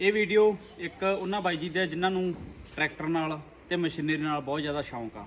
ਇਹ ਵੀਡੀਓ ਇੱਕ ਉਹਨਾਂ ਬਾਈ ਜੀ ਦੇ ਜਿਨ੍ਹਾਂ ਨੂੰ ਟਰੈਕਟਰ ਨਾਲ ਤੇ ਮਸ਼ੀਨਰੀ ਨਾਲ ਬਹੁਤ ਜ਼ਿਆਦਾ ਸ਼ੌਂਕ ਆ।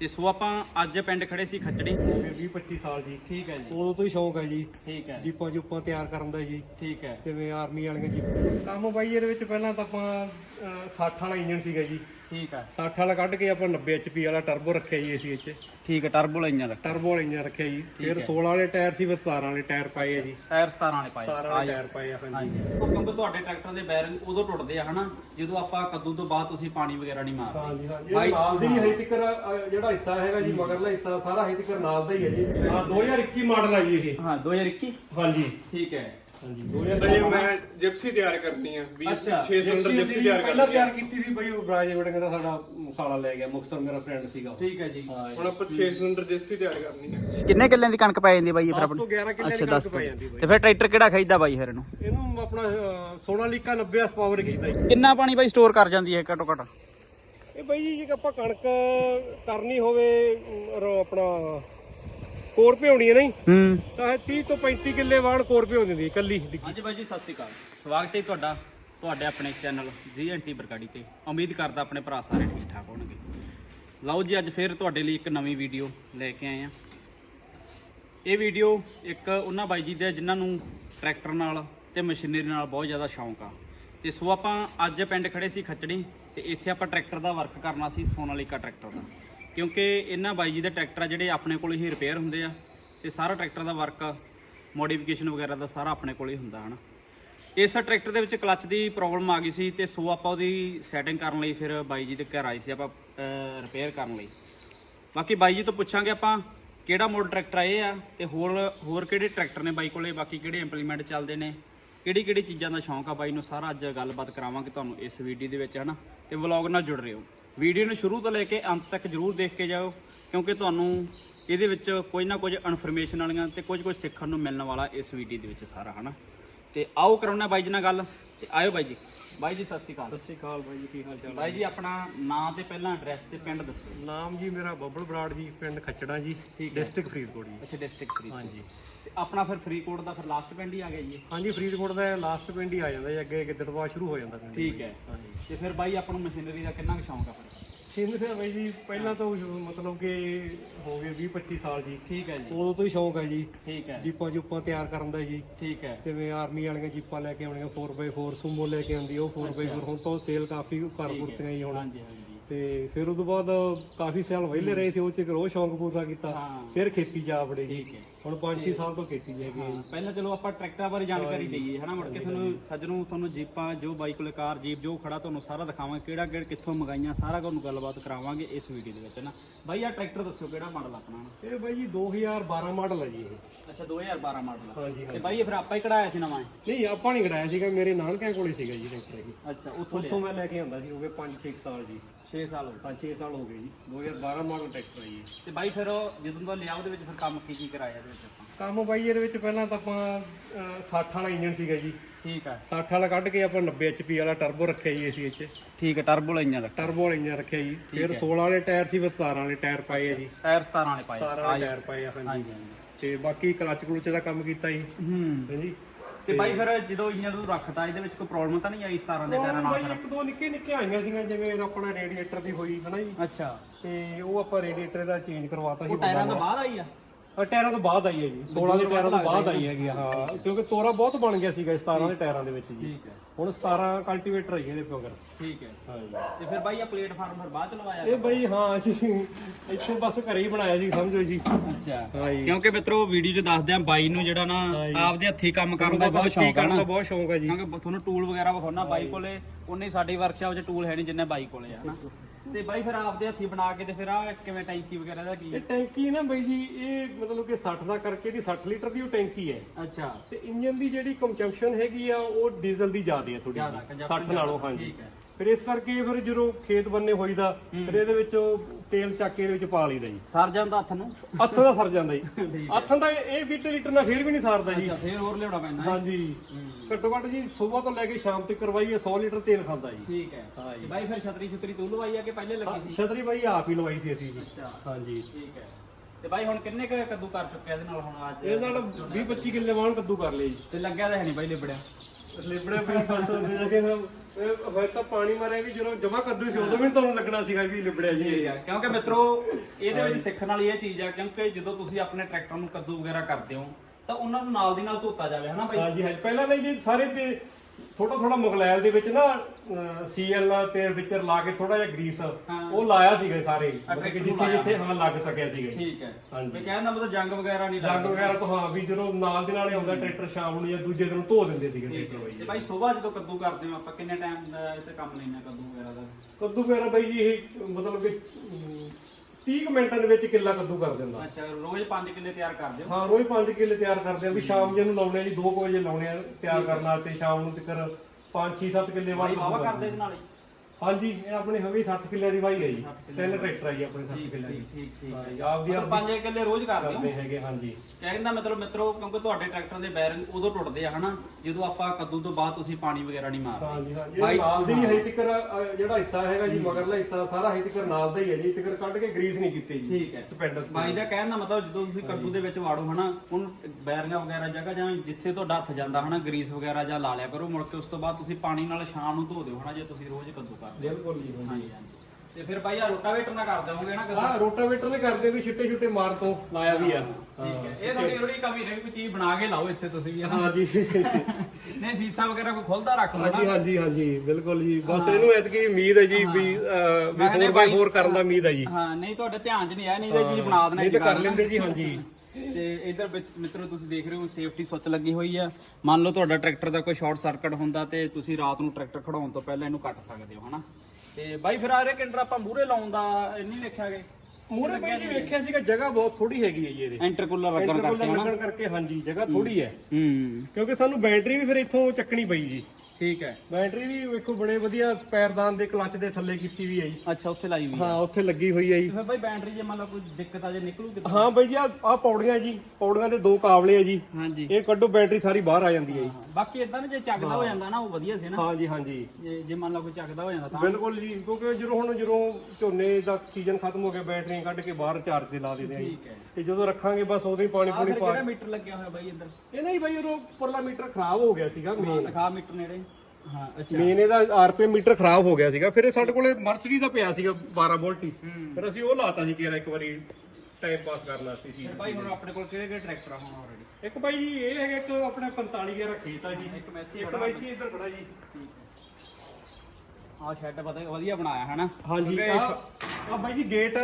ਤੇ ਸੋ ਆਪਾਂ ਅੱਜ ਪਿੰਡ ਖੜੇ ਸੀ ਖੱਚੜੀ। ਹੋ ਗਏ 20 25 ਸਾਲ ਜੀ। ਠੀਕ ਹੈ ਜੀ। ਉਦੋਂ ਤੋਂ ਹੀ ਸ਼ੌਂਕ ਹੈ ਜੀ। ਠੀਕ ਹੈ। ਜੀਪਾਂ ਜੂਪਾਂ ਤਿਆਰ ਕਰਨ ਦਾ ਜੀ। ਠੀਕ ਹੈ। ਜਿਵੇਂ ਆਰਮੀ ਵਾਲੀਆਂ ਜੀਪਾਂ ਕੰਮ ਬਾਈ ਇਹਦੇ ਵਿੱਚ ਪਹਿਲਾਂ ਤਾਂ ਆਪਾਂ ਅਹ, 60 ਵਾਲਾ ਇੰਜਨ ਸੀਗਾ ਜੀ। ਠੀਕ ਹੈ 60 ਵਾਲਾ ਕੱਢ ਕੇ ਆਪਾਂ 90 HP ਵਾਲਾ ਟਰਬੋ ਰੱਖਿਆ ਜੀ ਅਸੀਂ ਵਿੱਚ। ਠੀਕ ਹੈ ਟਰਬੋ ਇੰਜਨ ਰੱਖ ਟਰਬੋ ਵਾਲਾ ਇੰਜਨ ਰੱਖਿਆ ਜੀ। ਫਿਰ 16 ਵਾਲੇ ਟਾਇਰ ਸੀ ਫਿਰ 17 ਵਾਲੇ ਟਾਇਰ ਪਾਏ ਆ ਜੀ। ਟਾਇਰ 17 ਵਾਲੇ ਪਾਏ 17 ਵਾਲੇ ਟਾਇਰ ਪਾਏ ਆ ਹਾਂਜੀ। ਉਹ ਕਿਉਂਕਿ ਤੁਹਾਡੇ ਟਰੈਕਟਰ ਦੇ ਬੈਰਿੰਗ ਉਦੋਂ ਟੁੱਟਦੇ ਆ ਹਨਾ? ਜਦੋਂ ਆਪਾਂ ਕੱਦੂ ਤੋਂ ਬਾਅਦ ਤੁਸੀਂ ਪਾਣੀ ਵਗੈਰਾ ਨਹੀਂ ਮਾਰਦੇ। ਹਾਂਜੀ ਹਾਂਜੀ। ਇਹ ਨਾਲ ਦੀ ਹਜੇ ਤੱਕ ਜਿਹੜਾ ਹਿੱਸਾ ਹੈਗਾ ਜੀ ਮਗਰਲਾ ਹਿੱਸਾ ਸਾਰਾ ਹਜੇ ਤੱਕ ਨਾਲ ਦਾ ਹੀ ਹੈ ਜੀ। ਆ 2021 ਮਾਡਲ ਆ ਜੀ ਇਹ। ਹਾਂ 2021 ਹਾਂਜੀ। ਠੀਕ ਹੈ। ਹਾਂਜੀ। ਅਜੇ ਮੈਂ ਜਿਪਸੀ ਤਿਆਰ ਕਰਦੀ ਆ 20 ਅੱਛਾ, 6 ਸਿਲੰਡਰ ਜਿਪਸੀ ਤਿਆਰ ਪਹਿਲਾਂ ਕਰਦੀ ਆ ਤਿਆਰ ਕੀਤੀ ਸੀ ਬਈ ਉਹ ਬਰਾਜ ਵੜਿੰਗ ਦਾ ਸਾਡਾ ਸਾਲਾ ਲੈ ਗਿਆ ਮੁਕਤਸਰ ਮੇਰਾ ਫਰੈਂਡ ਸੀਗਾ ਉਹ। ਠੀਕ ਹੈ ਜੀ। ਹਾਂ ਹੁਣ ਆਪਾਂ 6 ਸਿਲੰਡਰ ਜਿਪਸੀ ਤਿਆਰ ਕਰਨੀ ਆ। ਕਿੰਨੇ ਕਿੱਲਿਆਂ ਦੀ ਕਣਕ ਪੈ ਜਾਂਦੀ ਬਾਈ ਫਿਰ 10 ਤੋਂ 11 ਕਿੱਲੇ ਦੀ ਕਣਕ ਪੈ ਜਾਂਦੀ ਬਈ। ਤੇ ਫਿਰ ਟਰੈਕਟਰ ਕਿਹੜਾ ਖਾਈਦਾ ਬਾਈ ਫਿਰ ਇਹਨੂੰ? ਇਹਨੂੰ ਆਪਣਾ ਅਹ, ਸੋਨਾਲੀਕਾ 90 ਹਸ ਪਾਵਰ ਕੀਤਾ ਜੀ। ਕਿੰਨਾ ਪਾਣੀ ਬਾਈ ਸਟੋਰ ਕਰ ਜਾਂਦੀ ਹੈ ਘਟੋ ਘਟ? ਇਹ ਬਈ ਜੀ ਜੇ ਆਪਾਂ ਕਣਕ ਕਰਨੀ ਹੋਵੇ ਆਪਣਾ ਕੋਰ ਭਿਉਣੀ ਹੈ ਨਹੀਂ ਹੂੰ। ਤਾਂ ਇਹ 30 ਤੋਂ 35 ਕਿੱਲੇ ਵਾਣ ਕੋਰ ਭਿਉ ਦਿੰਦੀ ਹੈ, ਇਕੱਲੀ ਡਿੱਗੀ। ਹਾਂਜੀ ਬਾਈ ਜੀ ਸਤਿ ਸ਼੍ਰੀ ਅਕਾਲ। ਸਵਾਗਤ ਹੈ ਤੁਹਾਡਾ ਤੁਹਾਡੇ ਆਪਣੇ ਚੈਨਲ ਜੀਐਨਟੀ ਬਰਗਾੜੀ ਤੇ। ਉਮੀਦ ਕਰਦਾ ਆਪਣੇ ਭਰਾ ਸਾਰੇ ਠੀਕ ਠਾਕ ਹੋਣਗੇ। ਲਓ ਜੀ ਅੱਜ ਫਿਰ ਤੁਹਾਡੇ ਲਈ ਇੱਕ ਨਵੀਂ ਵੀਡੀਓ ਲੈ ਕੇ ਆਏ ਆ ਇਹ ਵੀਡੀਓ ਇੱਕ ਉਹਨਾਂ ਬਾਈ ਜੀ ਦੇ ਜਿਨ੍ਹਾਂ ਨੂੰ ਟਰੈਕਟਰ ਨਾਲ ਤੇ ਮਸ਼ੀਨਰੀ ਨਾਲ ਬਹੁਤ ਜ਼ਿਆਦਾ ਸ਼ੌਂਕ ਆ। ਤੇ ਸੋ ਆਪਾਂ ਅੱਜ ਪਿੰਡ ਖੜੇ ਸੀ ਖੱਚੜੀ ਤੇ ਇੱਥੇ ਆਪਾਂ ਟਰੈਕਟਰ ਦਾ ਵਰਕ ਕਰਨਾ ਸੀ ਸੋਨਾਲੀਕਾ ਟਰੈਕਟਰ ਦਾ। ਕਿਉਂਕਿ ਇਹਨਾਂ ਬਾਈ ਜੀ ਦੇ ਟਰੈਕਟਰ ਆ ਜਿਹੜੇ ਆਪਣੇ ਕੋਲ ਹੀ ਰਿਪੇਅਰ ਹੁੰਦੇ ਆ ਤੇ ਸਾਰਾ ਟਰੈਕਟਰ ਦਾ ਵਰਕ ਮੋਡੀਫਿਕੇਸ਼ਨ ਵਗੈਰਾ ਦਾ ਸਾਰਾ ਆਪਣੇ ਕੋਲ ਹੀ ਹੁੰਦਾ, ਹਨ। ਇਸ ਟਰੈਕਟਰ ਦੇ ਵਿੱਚ ਕਲੱਚ ਦੀ ਪ੍ਰੋਬਲਮ ਆ ਗਈ ਸੀ ਤੇ ਸੋ ਆਪਾਂ ਉਹਦੀ ਸੈਟਿੰਗ ਕਰਨ ਲਈ ਫਿਰ ਬਾਈ ਜੀ ਦੇ ਘਰ ਆਏ ਸੀ ਆਪਾਂ ਰਿਪੇਅਰ ਕਰਨ ਲਈ। ਬਾਕੀ ਬਾਈ ਜੀ ਤੋਂ ਪੁੱਛਾਂਗੇ ਆਪਾਂ ਕਿਹੜਾ ਮੋਡਲ ਟਰੈਕਟਰ ਇਹ ਆ ਤੇ ਹੋਰ ਹੋਰ ਕਿਹੜੇ ਟਰੈਕਟਰ ਨੇ ਬਾਈ ਕੋਲੇ, ਬਾਕੀ ਕਿਹੜੇ ਇੰਪਲੀਮੈਂਟ ਚੱਲਦੇ ਨੇ, ਕਿਹੜੀ ਕਿਹੜੀ ਚੀਜ਼ਾਂ ਦਾ ਸ਼ੌਂਕ ਆ ਬਾਈ ਨੂੰ, ਸਾਰਾ ਅੱਜ ਗੱਲਬਾਤ ਕਰਾਵਾਂਗੇ ਤੁਹਾਨੂੰ ਇਸ ਵੀਡੀਓ ਦੇ ਵਿੱਚ, ਹਨਾ। ਤੇ ਵਲੌਗ ਨਾਲ ਜੁੜ ਰਹੇ ਹੋ। ਵੀਡੀਓ ਨੂੰ ਸ਼ੁਰੂ ਤੋਂ ਲੈ ਕੇ ਅੰਤ ਤੱਕ ਜਰੂਰ ਦੇਖ ਕੇ ਜਾਓ, ਕਿਉਂਕਿ ਤੁਹਾਨੂੰ ਇਹਦੇ ਵਿੱਚ ਕੁਝ ਨਾ ਕੁਝ ਇਨਫੋਰਮੇਸ਼ਨ ਵਾਲੀਆਂ ਤੇ ਕੁਝ ਕੁਝ ਸਿੱਖਣ ਨੂੰ ਮਿਲਣ ਵਾਲਾ ਇਸ ਵੀਡੀਓ ਦੇ ਵਿੱਚ ਸਾਰਾ, ਹਨਾ? ਤੇ ਆਓ ਕਰਾਉਣਾ ਬਾਈ ਜੀ ਨਾਲ ਗੱਲ ਤੇ ਆਇਓ ਬਾਈ ਜੀ। ਬਾਈ ਜੀ ਸਤਿ ਸ਼੍ਰੀ ਅਕਾਲ। ਸਤਿ ਸ਼੍ਰੀ ਅਕਾਲ ਬਾਈ ਜੀ ਕੀ ਹਾਲ ਚਾਲ ਬਾਈ ਜੀ? ਆਪਣਾ ਨਾਂ ਤੇ ਪਹਿਲਾਂ ਐਡਰੈਸ ਤੇ ਪਿੰਡ ਦੱਸੋ। ਨਾਮ ਜੀ ਮੇਰਾ ਬੱਬਲ ਬਰਾੜ ਜੀ ਪਿੰਡ ਖੱਚੜਾ ਜੀ ਡਿਸਟ੍ਰਿਕਟ ਫਰੀਦਕੋਟ ਜੀ। ਅੱਛਾ ਡਿਸਟ੍ਰਿਕਟ ਫਰੀਦਕੋਟ। ਹਾਂਜੀ। ਤੇ ਆਪਣਾ ਫਿਰ ਫਰੀਦਕੋਟ ਦਾ ਫਿਰ ਲਾਸਟ ਪਿੰਡ ਹੀ ਆ ਗਿਆ ਜੀ? ਹਾਂਜੀ ਫਰੀਦਕੋਟ ਦਾ ਲਾਸਟ ਪਿੰਡ ਹੀ ਆ ਜਾਂਦਾ ਜੀ ਅੱਗੇ ਗਿੱਦੜਵਾ ਸ਼ੁਰੂ ਹੋ ਜਾਂਦਾ ਠੀਕ ਹੈ। ਤੇ ਫਿਰ ਬਾਈ ਆਪਾਂ ਨੂੰ ਮਸ਼ੀਨਰੀ ਦਾ ਕਿੰਨਾ ਕੁ ਸ਼ੌਂਕ ਆ ਫਿਰ? ਸਿੰਧ ਸੇ ਬਾਈ ਜੀ ਪਹਿਲਾਂ ਤਾਂ ਮਤਲਬ ਕਿ ਹੋ ਗਏ 20 25 ਸਾਲ ਜੀ। ਠੀਕ ਹੈ ਜੀ। ਉਦੋਂ ਤੋਂ ਹੀ ਸ਼ੌਂਕ ਹੈ ਜੀ। ਠੀਕ ਹੈ। ਜੀਪਾਂ ਜੂਪਾਂ ਤਿਆਰ ਕਰਨ ਦਾ ਜੀ। ਠੀਕ ਹੈ। ਜਿਵੇਂ ਆਰਮੀ ਵਾਲੀਆਂ ਜੀਪਾਂ ਲੈ ਕੇ ਆਉਣੀਆਂ 4x4 ਸੂਮੋ ਲੈ ਕੇ ਆਉਂਦੀ ਉਹ 4x4 ਹੁਣ ਤਾਂ ਸੇਲ ਕਾਫੀ ਕਰ ਕੁਰਤੀਆਂ ਜੀ ਹੁਣ। ਹਾਂਜੀ ਹਾਂਜੀ। ਤੇ ਫਿਰ ਉਦੋਂ ਬਾਅਦ ਕਾਫੀ ਸਾਲ ਵਿਹਲੇ ਰਹੇ ਸੀ ਉਹ ਚ ਇੱਕ ਰੋਜ਼ ਸ਼ੌਂਕ ਪੂਰਾ ਕੀਤਾ। ਫਿਰ ਖੇਤੀ ਜਾ ਵੜੇ ਜੀ ਠੀਕ ਹੈ। ਹੁਣ 5-6 ਸਾਲ ਤੋਂ ਖੇਤੀ ਹੈਗੀ ਹੈ ਪਹਿਲਾਂ ਚਲੋ ਆਪਾਂ ਟਰੈਕਟਰਾਂ ਬਾਰੇ ਜਾਣਕਾਰੀ ਦਈਏ ਹਨਾ ਮੁੜ ਕੇ ਤੁਹਾਨੂੰ ਸੱਜਣੂ ਤੁਹਾਨੂੰ ਜੀਪਾਂ ਜੋ ਬਾਈਕ ਕੋਲੇ ਕਾਰ ਜੀਪ ਜੋ ਖੜਾ ਤੁਹਾਨੂੰ ਸਾਰਾ ਦਿਖਾਵਾਂਗੇ ਕਿਹੜਾ ਕਿਹੜਾ ਕਿੱਥੋਂ ਮੰਗਾਈਆਂ ਸਾਰਾ ਤੁਹਾਨੂੰ ਗੱਲਬਾਤ ਕਰਾਵਾਂਗੇ ਇਸ ਵੀਡੀਓ ਦੇ ਵਿੱਚ ਨਾ ਬਾਈ ਆ ਟਰੈਕਟਰ ਦੱਸਿਓ ਕਿਹੜਾ ਮਾਡਲ ਆਪਣਾ ਇਹ ਬਾਈ ਜੀ 2012 ਮਾਡਲ ਹੈ ਜੀ ਇਹ। ਅੱਛਾ 2012 ਮਾਡਲ ਹਾਂਜੀ ਤੇ ਬਾਈ ਇਹ ਫਿਰ ਆਪਾਂ ਹੀ ਕਢਾਇਆ ਸੀ ਨਵਾਂ? ਨਹੀਂ ਆਪਾਂ ਨਹੀਂ ਕਢਾਇਆ ਸੀਗਾ ਮੇਰੇ ਨਾਨਕਿਆਂ ਕੋਲੇ ਸੀਗਾ ਜੀ ਟਰੈਕਟਰ ਇਹ। ਅੱਛਾ ਉੱਥੋਂ ਮੈਂ ਲੈ ਕੇ ਆਂਦਾ ਸੀ ਹੋ ਗਏ 5-6 ਸਾਲ ਜੀ। 6 ਸਾਲ ਹੋ ਗਏ। 5-6 ਸਾਲ ਹੋ ਗਏ ਜੀ। 2012 ਮਾਡਲ ਟਰੈਕਟਰ ਹੈ ਜੀ ਤੇ ਬਾਈ ਫਿਰ ਉਹ ਜਦੋਂ ਦਾ ਲਿਆ ਉਹਦੇ ਵਿੱਚ ਫਿਰ ਕੰਮ ਕੀ ਕੀ ਕਰਾਇਆ ਇਹਦੇ ਵਿੱਚ ਆਪਾਂ? ਕੰਮ ਬਾਈ ਇਹਦੇ ਵਿੱਚ ਪਹਿਲਾਂ ਤਾਂ ਆਪਾਂ ਅਹ, 60 ਵਾਲਾ ਇੰਜਨ ਸੀਗਾ ਜੀ। ਠੀਕ ਹੈ 60 ਵਾਲਾ ਕੱਢ ਕੇ ਆਪਾਂ 90 HP ਵਾਲਾ ਟਰਬੋ ਰੱਖਿਆ ਜੀ ਅਸੀਂ 'ਚ ਠੀਕ ਹੈ ਟਰਬੋ ਇੰਜਨ ਰੱਖ ਟਰਬੋ ਵਾਲਾ ਇੰਜਨ ਰੱਖਿਆ ਜੀ। ਫਿਰ 16 ਵਾਲੇ ਟਾਇਰ ਸੀ ਫਿਰ 17 ਵਾਲੇ ਟਾਇਰ ਪਾਏ ਆ ਜੀ। ਟਾਇਰ 17 ਵਾਲੇ ਪਾਏ 17 ਵਾਲੇ ਟਾਇਰ ਪਾਏ ਆ ਹਾਂਜੀ। ਹਾਂਜੀ ਤੇ ਬਾਕੀ ਕਲਚ ਕਲੁਚ ਦਾ ਕੰਮ ਕੀਤਾ ਜੀ। ਹੂੰ। ਹਾਂਜੀ। ਤੇ ਬਾਈ ਫਿਰ ਜਦੋਂ ਇੰਜਨ ਨੂੰ ਰੱਖਤਾ ਇਹਦੇ ਵਿੱਚ ਕੋਈ ਪ੍ਰੋਬਲਮ ਤਾਂ ਨਹੀਂ ਆਈ 17 ਦੇ ਟਾਇਰਾਂ ਨਾਲ ਬਾਈ ਇੱਕ ਦੋ ਨਿੱਕੇ ਨਿੱਕੇ ਆਈਆਂ ਸੀਗੀਆਂ ਜਿਵੇਂ ਆਪਣਾ ਰੇਡੀਏਟਰ ਦੀ ਹੋਈ ਹਨਾ ਜੀ? ਅੱਛਾ। ਤੇ ਉਹ ਆਪਾਂ ਰੇਡੀਏਟਰ ਦਾ ਚੇਂਜ ਕਰਵਾਤਾ ਸੀ ਉਹ ਟਾਇਰਾਂ ਤੋਂ ਬਾਅਦ ਆਈ ਆ? ਅ, ਟਾਇਰਾਂ ਤੋਂ ਬਾਅਦ ਆਈ ਹੈ ਜੀ। 16 ਦੇ ਟਾਇਰਾਂ ਤੋਂ ਬਾਅਦ ਆਈ ਹੈਗੀ ਆ, ਹਾਂ। ਕਿਉਂਕਿ ਤੋਰਾ ਬਹੁਤ ਬਣ ਗਿਆ ਸੀਗਾ 17 ਦੇ ਟਾਇਰਾਂ ਦੇ ਵਿੱਚ ਜੀ। ਠੀਕ ਹੈ। ਹੁਣ 17 ਕਲਟੀਵੇਟਰ ਹੈ ਇਹਦੇ ਮਗਰ ਠੀਕ ਹੈ। ਹਾਂ ਜੀ। ਤੇ ਫਿਰ ਬਾਈ ਆ ਪਲੇਟਫਾਰਮ ਫਿਰ ਬਾਅਦ ਚ ਲਵਾਇਆ ਇਹ ਬਈ ਹਾਂ ਅਸੀਂ ਇੱਥੇ ਬਸ ਘਰੇ ਹੀ ਬਣਾਇਆ ਜੀ ਸਮਝੋ ਜੀ। ਅੱਛਾ। ਹਾਂ ਜੀ। ਕਿਉਂਕਿ ਮਿੱਤਰੋ ਵੀਡੀਓ 'ਚ ਦੱਸਦੇ ਆ ਬਾਈ ਨੂੰ ਜਿਹੜਾ ਨਾ ਆਪਦੇ ਹੱਥੀ ਕੰਮ ਕਰਨ ਦਾ ਬਹੁਤ ਸ਼ੌਂਕ ਆ ਕਰਨ ਨਾ। ਦਾ ਬਹੁਤ ਸ਼ੌਂਕ ਹੈ ਜੀ। ਕਿਉਂਕਿ ਤੁਹਾਨੂੰ ਟੂਲ ਵਗੈਰਾ ਵਿਖਾਉਣਾ ਬਾਈ ਕੋਲੇ ਉਨੇ ਸਾਡੀ ਵਰਕਸ਼ਾਪ 'ਚ ਟੂਲ ਹੈ ਨਹੀਂ ਜਿੰਨੇ ਬਾਈ ਕੋਲੇ ਆ ਹਨਾ? ਤੇ ਬਾਈ ਫਿਰ ਆਪਦੇ ਹੱਥੀ ਬਣਾ ਕੇ ਤੇ ਫਿਰ ਆ ਕਿਵੇਂ ਟੈਂਕੀ ਵਗੈਰਾ ਦਾ ਕੀ? ਇਹ ਟੈਂਕੀ ਨਾ ਬਈ ਜੀ ਇਹ ਮਤਲਬ ਕਿ 60 ਦਾ ਕਰਕੇ ਦੀ 60 ਲੀਟਰ ਦੀ ਉਹ ਟੈਂਕੀ ਹੈ। ਅੱਛਾ। ਤੇ ਇੰਜਨ ਦੀ ਜਿਹੜੀ ਕੰਜੰਪਸ਼ਨ ਹੈਗੀ ਆ ਉਹ ਡੀਜ਼ਲ ਦੀ ਜ਼ਿਆਦਾ ਹੈ ਥੋੜੀ ਜ਼ਿਆਦਾ, 60 ਨਾਲੋਂ ਹਾਂਜੀ। ਠੀਕ ਹੈ। ਫਿਰ ਇਸ ਕਰਕੇ ਫਿਰ ਜਦੋਂ ਖੇਤ ਬੰਨੇ ਹੋਈਦਾ ਫਿਰ ਇਹਦੇ ਵਿੱਚ ਉਹ ਤੇਲ ਚੱਕ ਕੇ ਇਹਦੇ ਵਿੱਚ ਪਾ ਲਈਦਾ ਜੀ। ਸਰ ਜਾਂਦਾ ਹੱਥ ਨੂੰ? ਹੱਥ ਦਾ ਸਰ ਜਾਂਦਾ ਜੀ। ਹੱਥ ਦਾ ਇਹ 20 ਲੀਟਰ ਨਾਲ ਫਿਰ ਵੀ ਨਹੀਂ ਸਰਦਾ ਜੀ। ਅੱਛਾ ਫਿਰ ਹੋਰ ਲਿਆਉਣਾ ਪੈਂਦਾ ਹੈ। ਹਾਂਜੀ। ਘੱਟੋ ਘੱਟ ਜੀ ਸਵੇਰ ਤੋਂ ਲੈ ਕੇ ਸ਼ਾਮ ਤੱਕ ਕਰਵਾਈਏ 100 ਲੀਟਰ ਤੇਲ ਖਾਂਦਾ ਜੀ। ਠੀਕ ਹੈ। ਹਾਂ ਤੇ ਬਾਈ ਫਿਰ ਛਤਰੀ ਛਤਰੀ ਤੂੰ ਲਵਾਈ ਆ ਕਿ ਪਹਿਲੇ ਲੱਗੀ ਸੀ? ਛਤਰੀ ਬਾਈ ਆਪ ਹੀ ਲਵਾਈ ਸੀ ਅਸੀਂ ਜੀ। ਹਾਂਜੀ। ਠੀਕ ਹੈ। ਤੇ ਬਾਈ ਹੁਣ ਕਿੰਨੇ ਕੁ ਕੱਦੂ ਕਰ ਚੁੱਕਿਆ ਇਹਦੇ ਨਾਲ ਹੁਣ ਅੱਜ? ਇਹ ਨਾਲ 20 25 ਕਿੱਲੇ ਵਾਣ ਕੱਦੂ ਕਰ ਲਏ ਜੀ। ਤੇ ਲੱਗਿਆ ਤਾਂ ਹੈ ਨਹੀਂ ਬਾਈ ਲਿਬੜਿਆ। ਲਿਬੜੇ ਪਈ ਬਸ ਜਾ ਕੇ ਇਹ ਤਾਂ ਪਾਣੀ ਮਾਰਿਆ ਵੀ ਜਦੋਂ ਜਮਾ ਕੱਦੂ ਸੀ ਉਦੋਂ ਵੀ ਤੁਹਾਨੂੰ ਲੱਗਣਾ ਸੀਗਾ ਵੀ ਲਿਬੜਿਆ ਜੀ। ਠੀਕ ਹੈ ਕਿਉਂਕਿ ਮਿੱਤਰੋ ਇਹਦੇ ਵਿੱਚ ਸਿੱਖਣ ਵਾਲੀ ਇਹ ਚੀਜ਼ ਆ ਕਿਉਂਕਿ ਜਦੋਂ ਤੁਸੀਂ ਆਪਣੇ ਟਰੈਕਟਰ ਨੂੰ ਕੱਦੂ ਵਗੈਰਾ ਕਰਦੇ ਹੋ ਤਾਂ ਉਹਨਾਂ ਨੂੰ ਨਾਲ ਦੀ ਨਾਲ ਧੋਤਾ ਜਾਵੇ ਹਨਾ ਬਾਈ ਹਾਂਜੀ ਹਾਂਜੀ। ਪਹਿਲਾਂ ਨਹੀਂ ਜੀ ਸਾਰੇ ਤੇ ਥੋੜਾ ਥੋੜਾ ਮੁਗਲੈਲ ਦੇ ਵਿੱਚ ਨਾ ਸੀਐਲ ਤੇ ਵਿੱਚ ਲਾ ਕੇ ਥੋੜਾ ਜਿਹਾ ਗਰੀਸ ਉਹ ਲਾਇਆ ਸੀਗਾ ਸਾਰੇ। ਮਤਲਬ ਕਿ ਜਿੱਥੇ ਜਿੱਥੇ ਹਾਂ ਲੱਗ ਸਕਿਆ ਸੀਗਾ ਠੀਕ ਹੈ। ਹਾਂਜੀ। ਕਹਿਣ ਦਾ ਮਤਲਬ ਜੰਗ ਵਗੈਰਾ ਨਹੀਂ ਜੰਗ ਵਗੈਰਾ ਤੋਂ ਹਾਂ ਵੀ ਜਦੋਂ ਨਾਲ ਦੇ ਨਾਲ ਆਉਂਦਾ ਟਰੈਕਟਰ ਸ਼ਾਮ ਨੂੰ ਜਾਂ ਦੂਜੇ ਦਿਨ ਧੋ ਦਿੰਦੇ ਸੀਗੇ ਠੀਕ ਟਰੈਕਟਰ ਹੈ ਬਾਈ ਬਾਈ ਸਵੇਰ ਜਦੋਂ ਕੱਦੂ ਕਰਦੇ ਹੋ ਆਪਾਂ ਕਿੰਨੇ ਟਾਈਮ ਦਾ ਤੇ ਕੰਮ ਲੈਣਾ ਕੱਦੂ ਵਗੈਰਾ ਦਾ? ਕੱਦੂ ਵਗੈਰਾ ਬਾਈ ਜੀ ਇਹ ਮਤਲਬ ਕਿ 30 ਕੁ ਮਿੰਟਾਂ ਦੇ ਵਿੱਚ ਕਿੱਲਾ ਕੱਦੂ ਕਰ ਦਿੰਦਾ। ਅੱਛਾ ਰੋਜ਼ 5 ਕਿੱਲੇ ਤਿਆਰ ਕਰਦੇ ਹੋ ਹਾਂ ਰੋਜ਼ 5 ਕਿੱਲੇ ਤਿਆਰ ਕਰਦੇ ਆ ਵੀ ਸ਼ਾਮ ਜੇ ਨੂੰ ਲਾਉਣੇ ਆ ਜੀ 2 ਵਜੇ ਲਾਉਣੇ ਆ ਤਿਆਰ ਕਰਨਾ ਤੇ ਸ਼ਾਮ ਨੂੰ ਤੱਕ 5 6 7 ਕਿੱਲੇ ਵਾਲੀ ਵਾਵਾ ਕਰਦੇ ਇਹਦੇ ਨਾਲ ਹੀ। ਹਾਂਜੀ ਇਹ ਆਪਣੇ ਹੈਗੀ 60 ਕਿੱਲੇ ਦੀ ਵਾਈ ਹੈ ਜੀ। ਤਿੰਨ ਟਰੈਕਟਰ ਆ ਜੀ ਆਪਣੇ 60 ਕਿੱਲੇ ਦੀ। ਠੀਕ ਠੀਕ। ਹਾਂਜੀ, ਆਪਦੀ ਮਤਲਬ ਪੰਜ ਕਿੱਲੇ ਰੋਜ਼ ਕਰਦੇ ਹੋ? ਕਰਦੇ ਹੈਗੇ ਹਾਂਜੀ। ਕਹਿੰਦਾ ਮਤਲਬ ਮਿੱਤਰੋ ਕਿਉਂਕਿ ਤੁਹਾਡੇ ਟਰੈਕਟਰ ਦੇ ਬੈਰਿੰਗ ਉਦੋਂ ਟੁੱਟਦੇ ਆ ਹਨਾ? ਜਦੋਂ ਆਪਾਂ ਕੱਦੂ ਤੋਂ ਬਾਅਦ ਤੁਸੀਂ ਪਾਣੀ ਵਗੈਰਾ ਨਹੀਂ ਮਾਰਦੇ। ਹਾਂਜੀ ਹਾਂਜੀ। ਇਹ ਨਾਲ ਦੀ ਹੈ। ਤਿਕਰ ਜਿਹੜਾ ਹਿੱਸਾ ਹੈਗਾ ਜੀ ਮਗਰਲਾ ਹਿੱਸਾ ਸਾਰਾ ਹੈ ਤਿਕਰ ਨਾਲ ਦਾ ਹੀ ਹੈ ਜੀ। ਤਿਕਰ ਕੱਢ ਕੇ ਗਰੀਸ ਨਹੀਂ ਕੀਤੇ ਜੀ। ਠੀਕ ਹੈ। ਸਪੈਂਡਰ ਬਾਈ ਦਾ ਕਹਿਣ ਦਾ ਮਤਲਬ ਜਦੋਂ ਤੁਸੀਂ ਕੱਦੂ ਦੇ ਵਿੱਚ ਵਾੜੋ ਹਨਾ ਉਹਨੂੰ ਬੈਰਿੰਗਾਂ ਵਗੈਰਾ ਜਗ੍ਹਾ ਜਾਂ ਜਿੱਥੇ ਤੁਹਾਡਾ ਹੱਥ ਜਾਂਦਾ ਹਨਾ ਗਰੀਸ ਵਗੈਰਾ ਜਾਂ ਲਾ ਲਿਆ ਕਰੋ ਮੁੜ ਕੇ ਉਸ ਤੋਂ ਬਾਅਦ ਤੁਸੀਂ ਪਾਣੀ ਨਾਲ ਸ਼ਾਮ ਨੂੰ ਧੋ ਦਿਓ ਹਨਾ ਜੇ ਤੁਸੀਂ ਰੋਜ਼ ਕੱਦੂ ਬਿਲਕੁਲ ਜੀ ਹੋ। ਹਾਂਜੀ ਹਾਂਜੀ। ਤੇ ਫਿਰ ਬਾਈ ਆ ਰੋਟਾਵੇਟਰ ਨਾਲ ਕਰ ਦਿਓਗੇ ਨਾ ਕੱਦੂ? ਹਾਂ ਰੋਟਾਵੇਟਰ ਨੇ ਕਰਦੇ ਵੀ ਛਿੱਟੇ ਛਿੱਟੇ ਮਾਰ ਤੋਂ ਲਾਇਆ ਵੀ ਆ। ਠੀਕ ਹੈ। ਇਹ ਤੁਹਾਡੀ ਥੋੜੀ ਕਮੀ ਰਹੀ ਕੋਈ ਚੀਜ਼ ਬਣਾ ਕੇ ਲਾਓ ਇੱਥੇ ਤੁਸੀਂ ਵੀ। ਹਨਾ ਹਾਂਜੀ ਨਹੀਂ ਸੀਸਾ ਵਗੈਰਾ ਕੋਈ ਖੁੱਲਦਾ ਰੱਖ ਲਓ ਹਾਂਜੀ ਨਾ। ਹਾਂਜੀ ਹਾਂਜੀ ਬਿਲਕੁਲ ਜੀ। ਬਸ ਇਹਨੂੰ ਐਤਕੀ ਉਮੀਦ ਹੈ ਜੀ ਵੀ ਅਹ, ਵੀ ਮੈਂ ਕਹਿੰਦਾ 4x4 ਕਰਨ ਦਾ ਉਮੀਦ ਹੈ ਜੀ। ਹਾਂ ਨਹੀਂ ਤੁਹਾਡੇ ਧਿਆਨ 'ਚ ਨਹੀਂ ਆਇਆ ਨਹੀਂ ਤੇ ਚੀਜ਼ ਬਣਾ ਦੇਣਾ ਤਾਂ ਕਰ ਲੈਂਦੇ ਜੀ ਹਾਂਜੀ। ਤੇ ਇਧਰ ਮਿੱਤਰੋ ਤੁਸੀਂ ਦੇਖ ਰਹੇ ਹੋ ਸੇਫਟੀ ਸੁੱਚ ਲੱਗੀ ਹੋਈ ਆ। ਮੰਨ ਲਓ ਤੁਹਾਡਾ ਟਰੈਕਟਰ ਦਾ ਕੋਈ ਸ਼ਾਰਟ ਸਰਕਟ ਹੁੰਦਾ ਤੇ ਤੁਸੀਂ ਰਾਤ ਨੂੰ ਟਰੈਕਟਰ ਖੜਾਉਣ ਤੋਂ ਪਹਿਲਾਂ ਇਹਨੂੰ ਕੱਟ ਸਕਦੇ ਹੋ ਹਨਾ? ਤੇ ਬਾਈ ਫਿਰ ਆਰੇ ਕਿੰਡਰ ਆਪਾਂ ਮੂਰੇ ਲਾਉਣ ਦਾ ਨਹੀਂ ਲਿਖਿਆ ਗਏ ਮੂਰੇ ਬਾਈ ਜੀ। ਵੇਖਿਆ ਸੀਗਾ ਜਗ੍ਹਾ ਬਹੁਤ ਥੋੜੀ ਹੈਗੀ ਹੈ ਜੀ ਇਹਦੇ। ਇੰਟਰਕੂਲਰ ਲੱਗਣ ਇੰਟਰਕੂਲਰ ਕਰਕੇ ਹਨਾ? ਲੱਗਣ ਕਰਕੇ ਹਾਂਜੀ ਜਗ੍ਹਾ ਥੋੜੀ ਹੈ। ਹੂੰ। ਕਿਉਂਕਿ ਸਾਨੂੰ ਬੈਟਰੀ ਵੀ ਫਿਰ ਇੱਥੋਂ ਚੱਕਣੀ ਪਈ ਜੀ। ਠੀਕ ਹੈ। ਬੈਟਰੀ ਵੀ ਵੇਖੋ ਬੜੇ ਵਧੀਆ ਪੈਰਦਾਨ ਦੇ ਕਲੱਚ ਦੇ ਥੱਲੇ ਕੀਤੀ ਵੀ ਹੈ ਜੀ। ਅੱਛਾ ਉੱਥੇ ਲਾਈ ਹੋਈ ਆ ਹਾਂ ਉੱਥੇ ਲੱਗੀ ਹੋਈ ਹੈ ਜੀ। ਫਿਰ ਬਾਈ ਬੈਟਰੀ ਜੇ ਮੰਨ ਲਓ ਕੋਈ ਦਿੱਕਤ ਆ ਜੇ ਨਿਕਲੂ ਕਿੱਦਾਂ? ਹਾਂ ਬਾਈ ਜੀ ਆ ਪੌੜੀਆਂ ਜੀ ਪੌੜੀਆਂ ਦੇ ਦੋ ਕਾਬਲੇ ਆ ਜੀ। ਹਾਂਜੀ। ਇਹ ਕੱਢੋ ਬੈਟਰੀ ਸਾਰੀ ਬਾਹਰ ਆ ਜਾਂਦੀ ਹੈ ਜੀ। ਬਾਕੀ ਇਦਾਂ ਨਾ ਜੇ ਚੱਕਦਾ ਹੋ ਜਾਂਦਾ ਨਾ ਉਹ ਵਧੀਆ ਸੀ ਨਾ। ਹਾਂਜੀ ਹਾਂਜੀ ਜੇ। ਜੇ ਮੰਨ ਲਓ ਕੋਈ ਚੱਕਦਾ ਹੋ ਜਾਂਦਾ ਤਾਂ। ਬਿਲਕੁਲ ਜੀ ਕਿਉਂਕਿ ਜਦੋਂ ਹੁਣ ਜਦੋਂ ਝੋਨੇ ਦਾ ਸੀਜ਼ਨ ਖਤਮ ਹੋ ਗਿਆ ਬੈਟਰੀਆਂ ਕੱਢ ਕੇ ਬਾਹਰ ਚਾਰਜ ਤੇ ਲਾ ਦਿੰਦੇ ਆ ਜੀ। ਠੀਕ ਹੈ। ਤੇ ਜਦੋਂ ਰੱਖਾਂਗੇ ਬਸ ਉਦੋਂ ਹੀ ਪਾਣੀ ਪੂਣੀ ਫਿਰ ਪਾ ਕਿਹੜਾ ਮੀਟਰ ਲੱਗਿਆ ਹੋਇਆ ਬਾਈ ਇੱਧਰ? ਇਹ ਨਹੀਂ ਬਾਈ ਉਹ ਉੱਪਰਲਾ ਮੀਟਰ ਖਰਾਬ ਹੋ ਗਿਆ ਸੀਗਾ ਹਾਂ ਮੇਨ ਦਿਖਾ ਮੀਟਰ ਨੇੜੇ। ਹਾਂ ਅੱਛਾ। ਮੇਨ ਇਹਦਾ ਆਰਪੀਐਮ ਮੀਟਰ ਖਰਾਬ ਹੋ ਗਿਆ ਸੀਗਾ ਫਿਰ ਇਹ ਸਾਡੇ ਕੋਲੇ ਮਰਸਡੀ ਦਾ ਪਿਆ ਸੀਗਾ 12 ਵੋਲਟ ਹੀ। ਫਿਰ ਅਸੀਂ ਉਹ ਲਾਤਾ ਸੀ ਕਿਰਾ ਇੱਕ ਵਾਰੀ ਟਾਈਮ ਪਾਸ ਕਰਨ ਵਾਸਤੇ ਸੀ। ਬਾਈ ਹੁਣ ਆਪਣੇ ਕੋਲ ਕਿਹੜੇ ਕਿਹੜੇ ਟਰੈਕਟਰ ਆ ਹੁਣ ਆਲਰੇਡੀ ਇੱਕ ਬਾਈ ਜੀ ਇਹ ਹੈਗਾ ਇੱਕ ਆਪਣੇ 45 ਗੇਰਾ ਖੇਤ ਆ ਜੀ। ਇੱਕ ਮੈਸੀ ਇੱਕ ਮੈਸੀ ਇੱਧਰ ਖੜਾ ਜੀ। ਆ ਸ਼ੈੱਡ ਪਤਾ ਵਧੀਆ ਬਣਾਇਆ ਹਨਾ? ਹਾਂਜੀ ਆ ਆ ਬਾਈ ਜੀ ਗੇਟ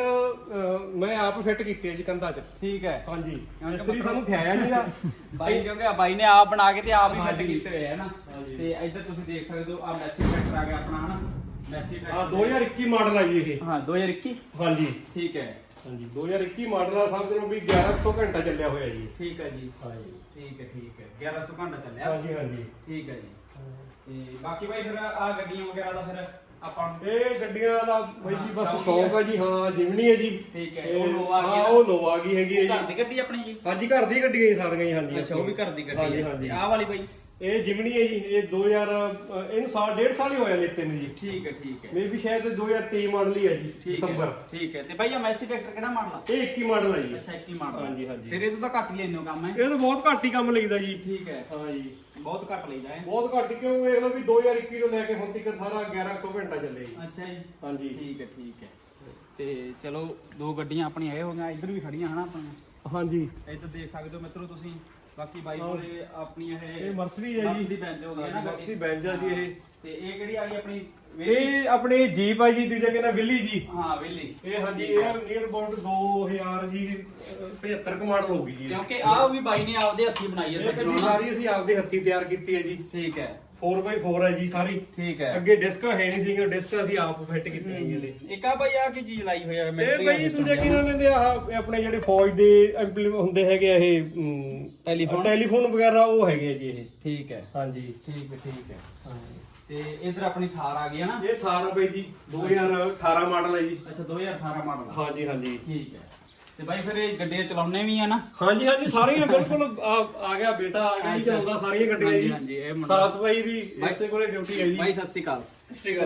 ਮੈਂ ਆਪ ਫਿੱਟ ਕੀਤੇ ਆ ਜੀ ਕੰਧਾਂ 'ਚ। ਠੀਕ ਹੈ। ਹਾਂਜੀ। ਮਿਸਤਰੀ ਸਾਨੂੰ ਥਿਆਇਆ ਨਹੀਂਗਾ ਬਾਈ ਕਿਉਂਕਿ ਆ ਬਾਈ ਨੇ ਆਪ ਬਣਾ ਕੇ ਤੇ ਆਪ ਹੀ ਫਿੱਟ ਕੀਤੇ ਹੋਏ ਆ ਨਾ। ਤੇ ਇੱਧਰ ਤੁਸੀਂ ਦੇਖ ਸਕਦੇ ਹੋ ਆ ਮੈਸੀ ਟਰੈਕਟਰ ਆ ਗਿਆ ਆਪਣਾ ਹਨਾ? ਮੈਸੀ ਆ ਟਰੈਕਟਰ 2021 ਮਾਡਲ ਆ ਜੀ ਇਹ। ਹਾਂ 2021 ਹਾਂਜੀ। ਠੀਕ ਹੈ। ਹਾਂਜੀ 2021 ਮਾਡਲ ਆ ਸਮਝ ਲਓ ਵੀ 1100 ਘੰਟਾ ਚੱਲਿਆ ਹੋਇਆ ਜੀ। ਠੀਕ ਹੈ ਜੀ। ਹਾਂਜੀ। ਠੀਕ ਹੈ ਠੀਕ ਹੈ। 1100 ਘੰਟਾ ਚੱਲਿਆ। ਹਾਂਜੀ ਹਾਂਜੀ। ਠੀਕ ਹੈ ਜੀ। ਤੇ ਬਾਕੀ ਬਾਈ ਫਿਰ ਆ ਗੱਡੀਆਂ ਵਗੈਰਾ ਦਾ ਫਿਰ ਆਪਾਂ ਨੂੰ ਇਹ ਗੱਡੀਆਂ ਦਾ ਬਾਈ ਜੀ ਬਸ ਸ਼ੌਂਕ ਆ ਜੀ ਹਾਂ ਜਿਮਨੀ ਹੈ ਜੀ। ਠੀਕ ਹੈ, ਉਹ ਨੋਵਾ ਆ? ਗਈ ਹਾਂ ਨਾ? ਉਹ ਨੋਵਾ ਆ ਗਈ ਹੈਗੀ ਹੈ ਘਰ ਜੀ। ਦੀ ਗੱਡੀ ਆਪਣੀ ਜੀ? ਹਾਂਜੀ ਘਰ ਦੀ ਜੀ ਸਾਰੀਆਂ ਜੀ ਹਾਂਜੀ ਅੱਛਾ ਉਹ ਵੀ ਘਰ ਦੀ ਗੱਡੀ ਹਾਂਜੀ ਹੈ ਹਾਂਜੀ ਆਹ ਵਾਲੀ ਬਾਈ? ਇਹ ਜਿਮਨੀ ਹੈ ਜੀ ਇਹ 2000 ਅ, ਇਹਨੂੰ ਸਾਲ ਡੇਢ ਸਾਲ ਹੀ ਹੋਇਆ ਲੈਤੇ ਨੂੰ ਜੀ। ਠੀਕ ਹੈ ਠੀਕ ਹੈ। ਮੇ ਵੀ ਸ਼ਾਇਦ 2023 ਮਾਡਲ ਹੀ ਹੈ ਜੀ ਠੀਕ ਦਸੰਬਰ। ਠੀਕ ਹੈ। ਤੇ ਆ ਮੈਸੀ ਟਰੈਕਟਰ ਕਿਹੜਾ ਮਾਡਲ ਆ? ਇਹ 21 ਮਾਡਲ ਹੈ ਜੀ। ਅੱਛਾ 21 ਮਾਡਲ ਹਾਂਜੀ, ਹਾਂਜੀ। ਫਿਰ ਇਹ ਤੋਂ ਤਾਂ ਘੱਟ ਹੀ ਲੈਣੇ ਕੰਮ ਹੈ? ਇਹ ਤਾਂ ਬਹੁਤ ਘੱਟ ਹੀ ਕੰਮ ਲਈਦਾ ਜੀ। ਠੀਕ ਹੈ। ਹਾਂ ਜੀ। ਬਹੁਤ ਘੱਟ ਲਈਦਾ ਹੈ? ਬਹੁਤ ਘੱਟ ਕਿਉਂ ਵੇਖ ਲਓ ਵੀ 2021 ਤੋਂ ਲੈ ਕੇ ਹੁਣ ਤੱਕ ਸਾਰਾ 1100 ਘੰਟਾ ਚੱਲੇ ਜੀ। ਅੱਛਾ ਜੀ। ਹਾਂਜੀ। ਠੀਕ ਹੈ ਠੀਕ ਹੈ। ਤੇ ਚਲੋ ਦੋ ਗੱਡੀਆਂ ਆਪਣੀਆਂ ਇਹ ਹੋ ਗਈਆਂ ਇੱਧਰ ਵੀ ਖੜੀਆਂ ਹਨਾ ਆਪਣੀਆਂ ਹਾਂਜੀ। ਇੱਧਰ ਦੇਖ ਸਕਦੇ ਹੋ ਮਿੱਤਰੋ ਤੁਸੀਂ। ਬਾਕੀ ਬਾਈ ਕੋਲੇ ਆਪਣੀਆਂ ਇਹ ਇਹ ਮਰਸਡੀ ਹੈ ਜੀ। ਮਰਸਡੀ ਬੈਂਜ ਹੋ ਗਈ ਹੈ ਨਾ ਗੱਡੀ। ਮਰਸਡੀ ਬੈਂਜ ਆ ਜੀ ਇਹ। ਤੇ ਇਹ ਕਿਹੜੀ ਆ ਗਈ ਆਪਣੀ ਇਹ ਆਪਣੇ ਜੀਪ ਆ ਜੀ ਦੂਜਾ ਕਹਿੰਦਾ ਵਿੱਲੀ ਜੀ। ਹਾਂ ਵੇਲੀ ਇਹ ਹਾਂਜੀ ਇਹ ਨੀਅਰ ਅਬਾਊਟ 2000 ਜੀ ਅਹ, 75 ਕੁ ਮਾਡਲ ਹੋਊਗੀ ਜੀ। ਕਿਉਂਕਿ ਆਹ ਵੀ ਬਾਈ ਨੇ ਆਪਦੇ ਹੱਥੀਂ ਬਣਾਈ ਹੈ ਇਹ ਗੱਡੀ ਸੱਜਣੋ ਨਾ। ਸਾਰੀ ਅਸੀਂ ਆਪਦੇ ਹੱਥੀਂ ਤਿਆਰ ਕੀਤੀ ਹੈ ਜੀ। ਠੀਕ ਹੈ। 4x4 ਹੈ ਜੀ ਸਾਰੀ। ਠੀਕ ਹੈ। ਅੱਗੇ ਡਿਸਕ ਹੈ ਨਹੀਂ ਸੀਗਾ ਡਿਸਕ ਅਸੀਂ ਆਪ ਫਿੱਟ ਕੀਤੀ ਹੈ। ਜੀ ਇਹਦੇ ਇੱਕ ਆ ਬਾਈ ਆ ਕੀ ਚੀਜ਼ ਲਾਈ ਹੋਈ ਹੈ ਇਹ ਬਈ ਦੂਜੇ ਕੀ ਨਾਮ ਲੈਂਦੇ ਆ ਆਹ ਆਪਣੇ ਜਿਹੜੇ ਫੌਜ ਦੇ ਇੰਪਲੀਮੈਂਟ ਹੁੰਦੇ ਹੈਗੇ ਆ ਇਹ ਅਮ, ਟੈਲੀਫੋਨ? ਟੈਲੀਫੋਨ ਵਗੈਰਾ ਉਹ ਹੈਗੇ ਆ ਜੀ ਇਹ। ਠੀਕ ਹੈ। ਹਾਂਜੀ। ਠੀਕ ਹੈ ਠੀਕ ਹੈ। ਤੇ ਇਧਰ ਆਪਣੀ ਥਾਰ ਆ ਗਈ ਹੈ ਨਾ? ਇਹ ਥਾਰ ਬਈ ਜੀ 2018 ਮਾਡਲ ਹੈ ਜੀ। ਅੱਛਾ 2018 ਮਾਡਲ ਹਾਂਜੀ ਹਾਂਜੀ। ਠੀਕ ਹੈ। ਤੇ ਬਾਈ ਫਿਰ ਇਹ ਗੱਡੀਆਂ ਚਲਾਉਣੇ ਵੀ ਆ ਨਾ? ਹਾਂਜੀ ਹਾਂਜੀ ਸਾਰੀਆਂ ਬਿਲਕੁਲ ਆ ਆ ਗਿਆ ਬੇਟਾ ਆ ਗਿਆ ਜੀ ਚਲਾਉਂਦਾ ਸਾਰੀਆਂ ਗੱਡੀਆਂ ਹਾਂਜੀ, ਜੀ। ਹਾਂਜੀ, ਇਹ ਮੁੰਡਾ- ਸਾਫ਼ ਸਫ਼ਾਈ ਦੀ ਇਸੇ ਕੋਲੇ ਡਿਊਟੀ ਹੈ ਜੀ। ਬਾਈ ਸਤਿ ਸ਼੍ਰੀ ਅਕਾਲ।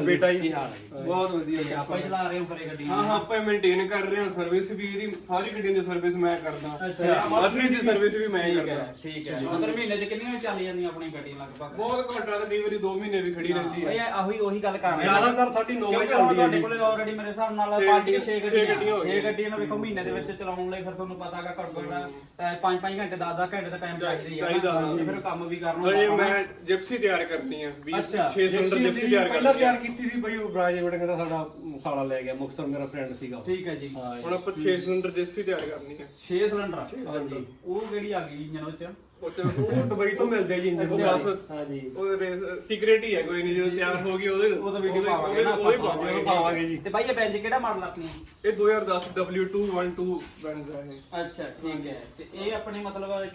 ਬੇਟਾ ਜੀ। ਬਹੁਤ ਵਧੀਆ ਜੀ ਆਪਾਂ ਚਲਾ ਰਹੇ ਹਾਂ ਫਰੇ ਗੱਡੀਆਂ ਹਾਂ ਹਾਂ ਆਪਾਂ ਮੇਨਟੇਨ ਕਰ ਰਹੇ ਹਾਂ ਸਰਵਿਸ ਵੀ ਇਹਦੀ ਸਾਰੀ ਗੱਡੀਆਂ ਦੀ ਸਰਵਿਸ ਮੈਂ ਕਰਦਾ। ਅੱਛਾ। ਅਸਲੀ ਦੀ ਸਰਵਿਸ ਵੀ ਮੈਂ ਹੀ ਕਰਦਾ। ਠੀਕ ਹੈ। ਮਤਲਬ ਮਹੀਨੇ 'ਚ ਕਿੰਨੀਆਂ ਚੱਲ ਜਾਂਦੀਆਂ ਆਪਣੀ ਗੱਡੀਆਂ ਲਗਭਗ? ਬਹੁਤ ਘੱਟਾ ਤਾਂ ਕਈ ਵਾਰੀ 2 ਮਹੀਨੇ ਵੀ ਖੜੀ ਰਹਿੰਦੀ ਹੈ। ਇਹ ਉਹੀ ਉਹੀ ਗੱਲ ਕਰ ਰਹੇ ਹਾਂ। ਜ਼ਿਆਦਾਤਰ ਸਾਡੀ 9 ਵਜੇ ਕਿਉਂਕਿ ਹੁਣ ਚੱਲਦੀ ਹੈ ਤੁਹਾਡੇ ਕੋਲੇ ਆਲਰੇਡੀ ਮੇਰੇ ਹਿਸਾਬ ਨਾਲ ਛੇ 5 6 ਛੇ ਗੱਡੀਆਂ। ਗੱਡੀਆਂ ਹੋ 6 ਗਈਆਂ। ਗੱਡੀਆਂ ਨੂੰ ਵੇਖੋ ਮਹੀਨੇ ਦੇ ਵਿੱਚ ਚਲਾਉਣ ਲਈ ਫਿਰ ਤੁਹਾਨੂੰ ਪਤਾ ਹੈਗਾ ਘੱਟੋ ਘੱਟ 5-5 ਘੰਟੇ 10-10 ਘੰਟੇ ਦਾ ਟਾਈਮ ਚਾਹੀਦਾ ਹੀ ਹੈ। ਫਿਰ ਕੰਮ ਵੀ ਕਰਨਾ ਮੈਂ ਜਿਪਸੀ ਤਿਆਰ ਕਰਨੀ ਆ 20 ਅੱਛਾ। 6 ਸਿਲੰਡਰ ਜਿਪਸੀ ਤਿਆਰ ਕਰਨੀ ਤਿਆਰ ਕੀਤੀ ਸੀ ਬਈ ਉਹ ਬਰਾਜ ਵੜਿੰਗ ਦਾ ਸਾਡਾ ਮਸਾਲਾ ਲੈ ਗਿਆ ਮੁਕਤਸਰ ਮੇਰਾ ਫਰੈਂਡ ਸੀਗਾ ਉਹ। ਠੀਕ ਹੈ ਜੀ। ਹਾਂ ਹੁਣ ਆਪਾਂ 6 ਸਿਲੰਡਰ ਜਿਪਸੀ ਤਿਆਰ ਕਰਨੀ ਆ 6 ਸਿਲੰਡਰ ਹਾਂਜੀ ਉਹ ਕਿਹੜੀ ਆ ਗਈ ਇੰਜਨ ਵਿੱਚ? ਉਹ ਤੇ ਉਹ ਦੁਬਈ ਤੋਂ ਮਿਲਦੇ ਜੀ ਇੰਜਨ। ਬਸ ਹਾਂਜੀ ਉਹ ਸੀਕ੍ਰੀਟ ਹੀ ਹੈ ਕੋਈ ਨਹੀਂ ਜਦੋਂ ਤਿਆਰ ਹੋ ਗਈ ਉਹਦੇ ਉਹ ਤਾਂ ਵੀਡੀਓ ਪਾਵਾਂਗੇ ਨਾ ਆਪਾਂ ਪਾਵਾਂਗੇ। ਪਾਵਾਂਗੇ ਜੀ। ਤੇ ਬਾਈ ਇਹ ਬੈਂਜ ਕਿਹੜਾ ਮਾਡਲ ਆਪਣੀ? ਇਹ 2010 W212 ਬੈਂਜ਼ ਹੈ ਇਹ। ਅੱਛਾ ਠੀਕ ਹੈ। ਤੇ ਇਹ ਆਪਣੀ ਮਤਲਬ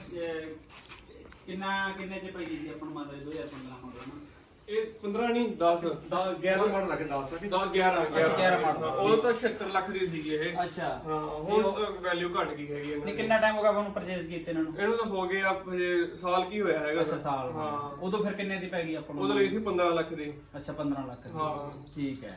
ਕਿੰਨਾ ਕਿੰਨੇ ਚ ਪਈ ਸੀ ਆਪਾਂ ਨੂੰ ਮਤਲਬ 2015 ਮਾਡਲ ਨਾ? ਇਹ 15 ਨਹੀਂ 10 ਦਾ 11 ਮਾਡਲ ਲੱਗੇ 10 ਸਾਡੀ 10 11 ਅੱਛਾ, 11 ਮਾਡਲ। ਉਹ ਤਾਂ 76 ਲੱਖ ਦੀ ਸੀਗੀ ਇਹ। ਅੱਛਾ। ਹਾਂ ਹੁਣ ਵੈਲਿਊ ਘਟ ਗਈ ਹੈਗੀ ਇਹਨਾਂ ਨਹੀਂ ਦੀ। ਕਿੰਨਾ ਟਾਈਮ ਹੋ ਗਿਆ ਤੁਹਾਨੂੰ ਪਰਚੇਸ ਕੀਤੇ ਇਹਨਾਂ ਨੂੰ? ਇਹਨੂੰ ਤਾਂ ਹੋ ਹਜੇ ਸਾਲ ਕੀ ਹੋਇਆ ਹੈਗਾ। ਅੱਛਾ ਸਾਲ ਹਾਂ ਉਦੋਂ ਫਿਰ ਕਿੰਨੇ ਦੀ ਪੈ ਗਈ ਆਪਾਂ ਨੂੰ? ਉਹਦੇ ਲਈ ਸੀ 15 ਲੱਖ ਦੀ। ਅੱਛਾ 15 ਲੱਖ ਦੀ। ਹਾਂ। ਠੀਕ ਹੈ।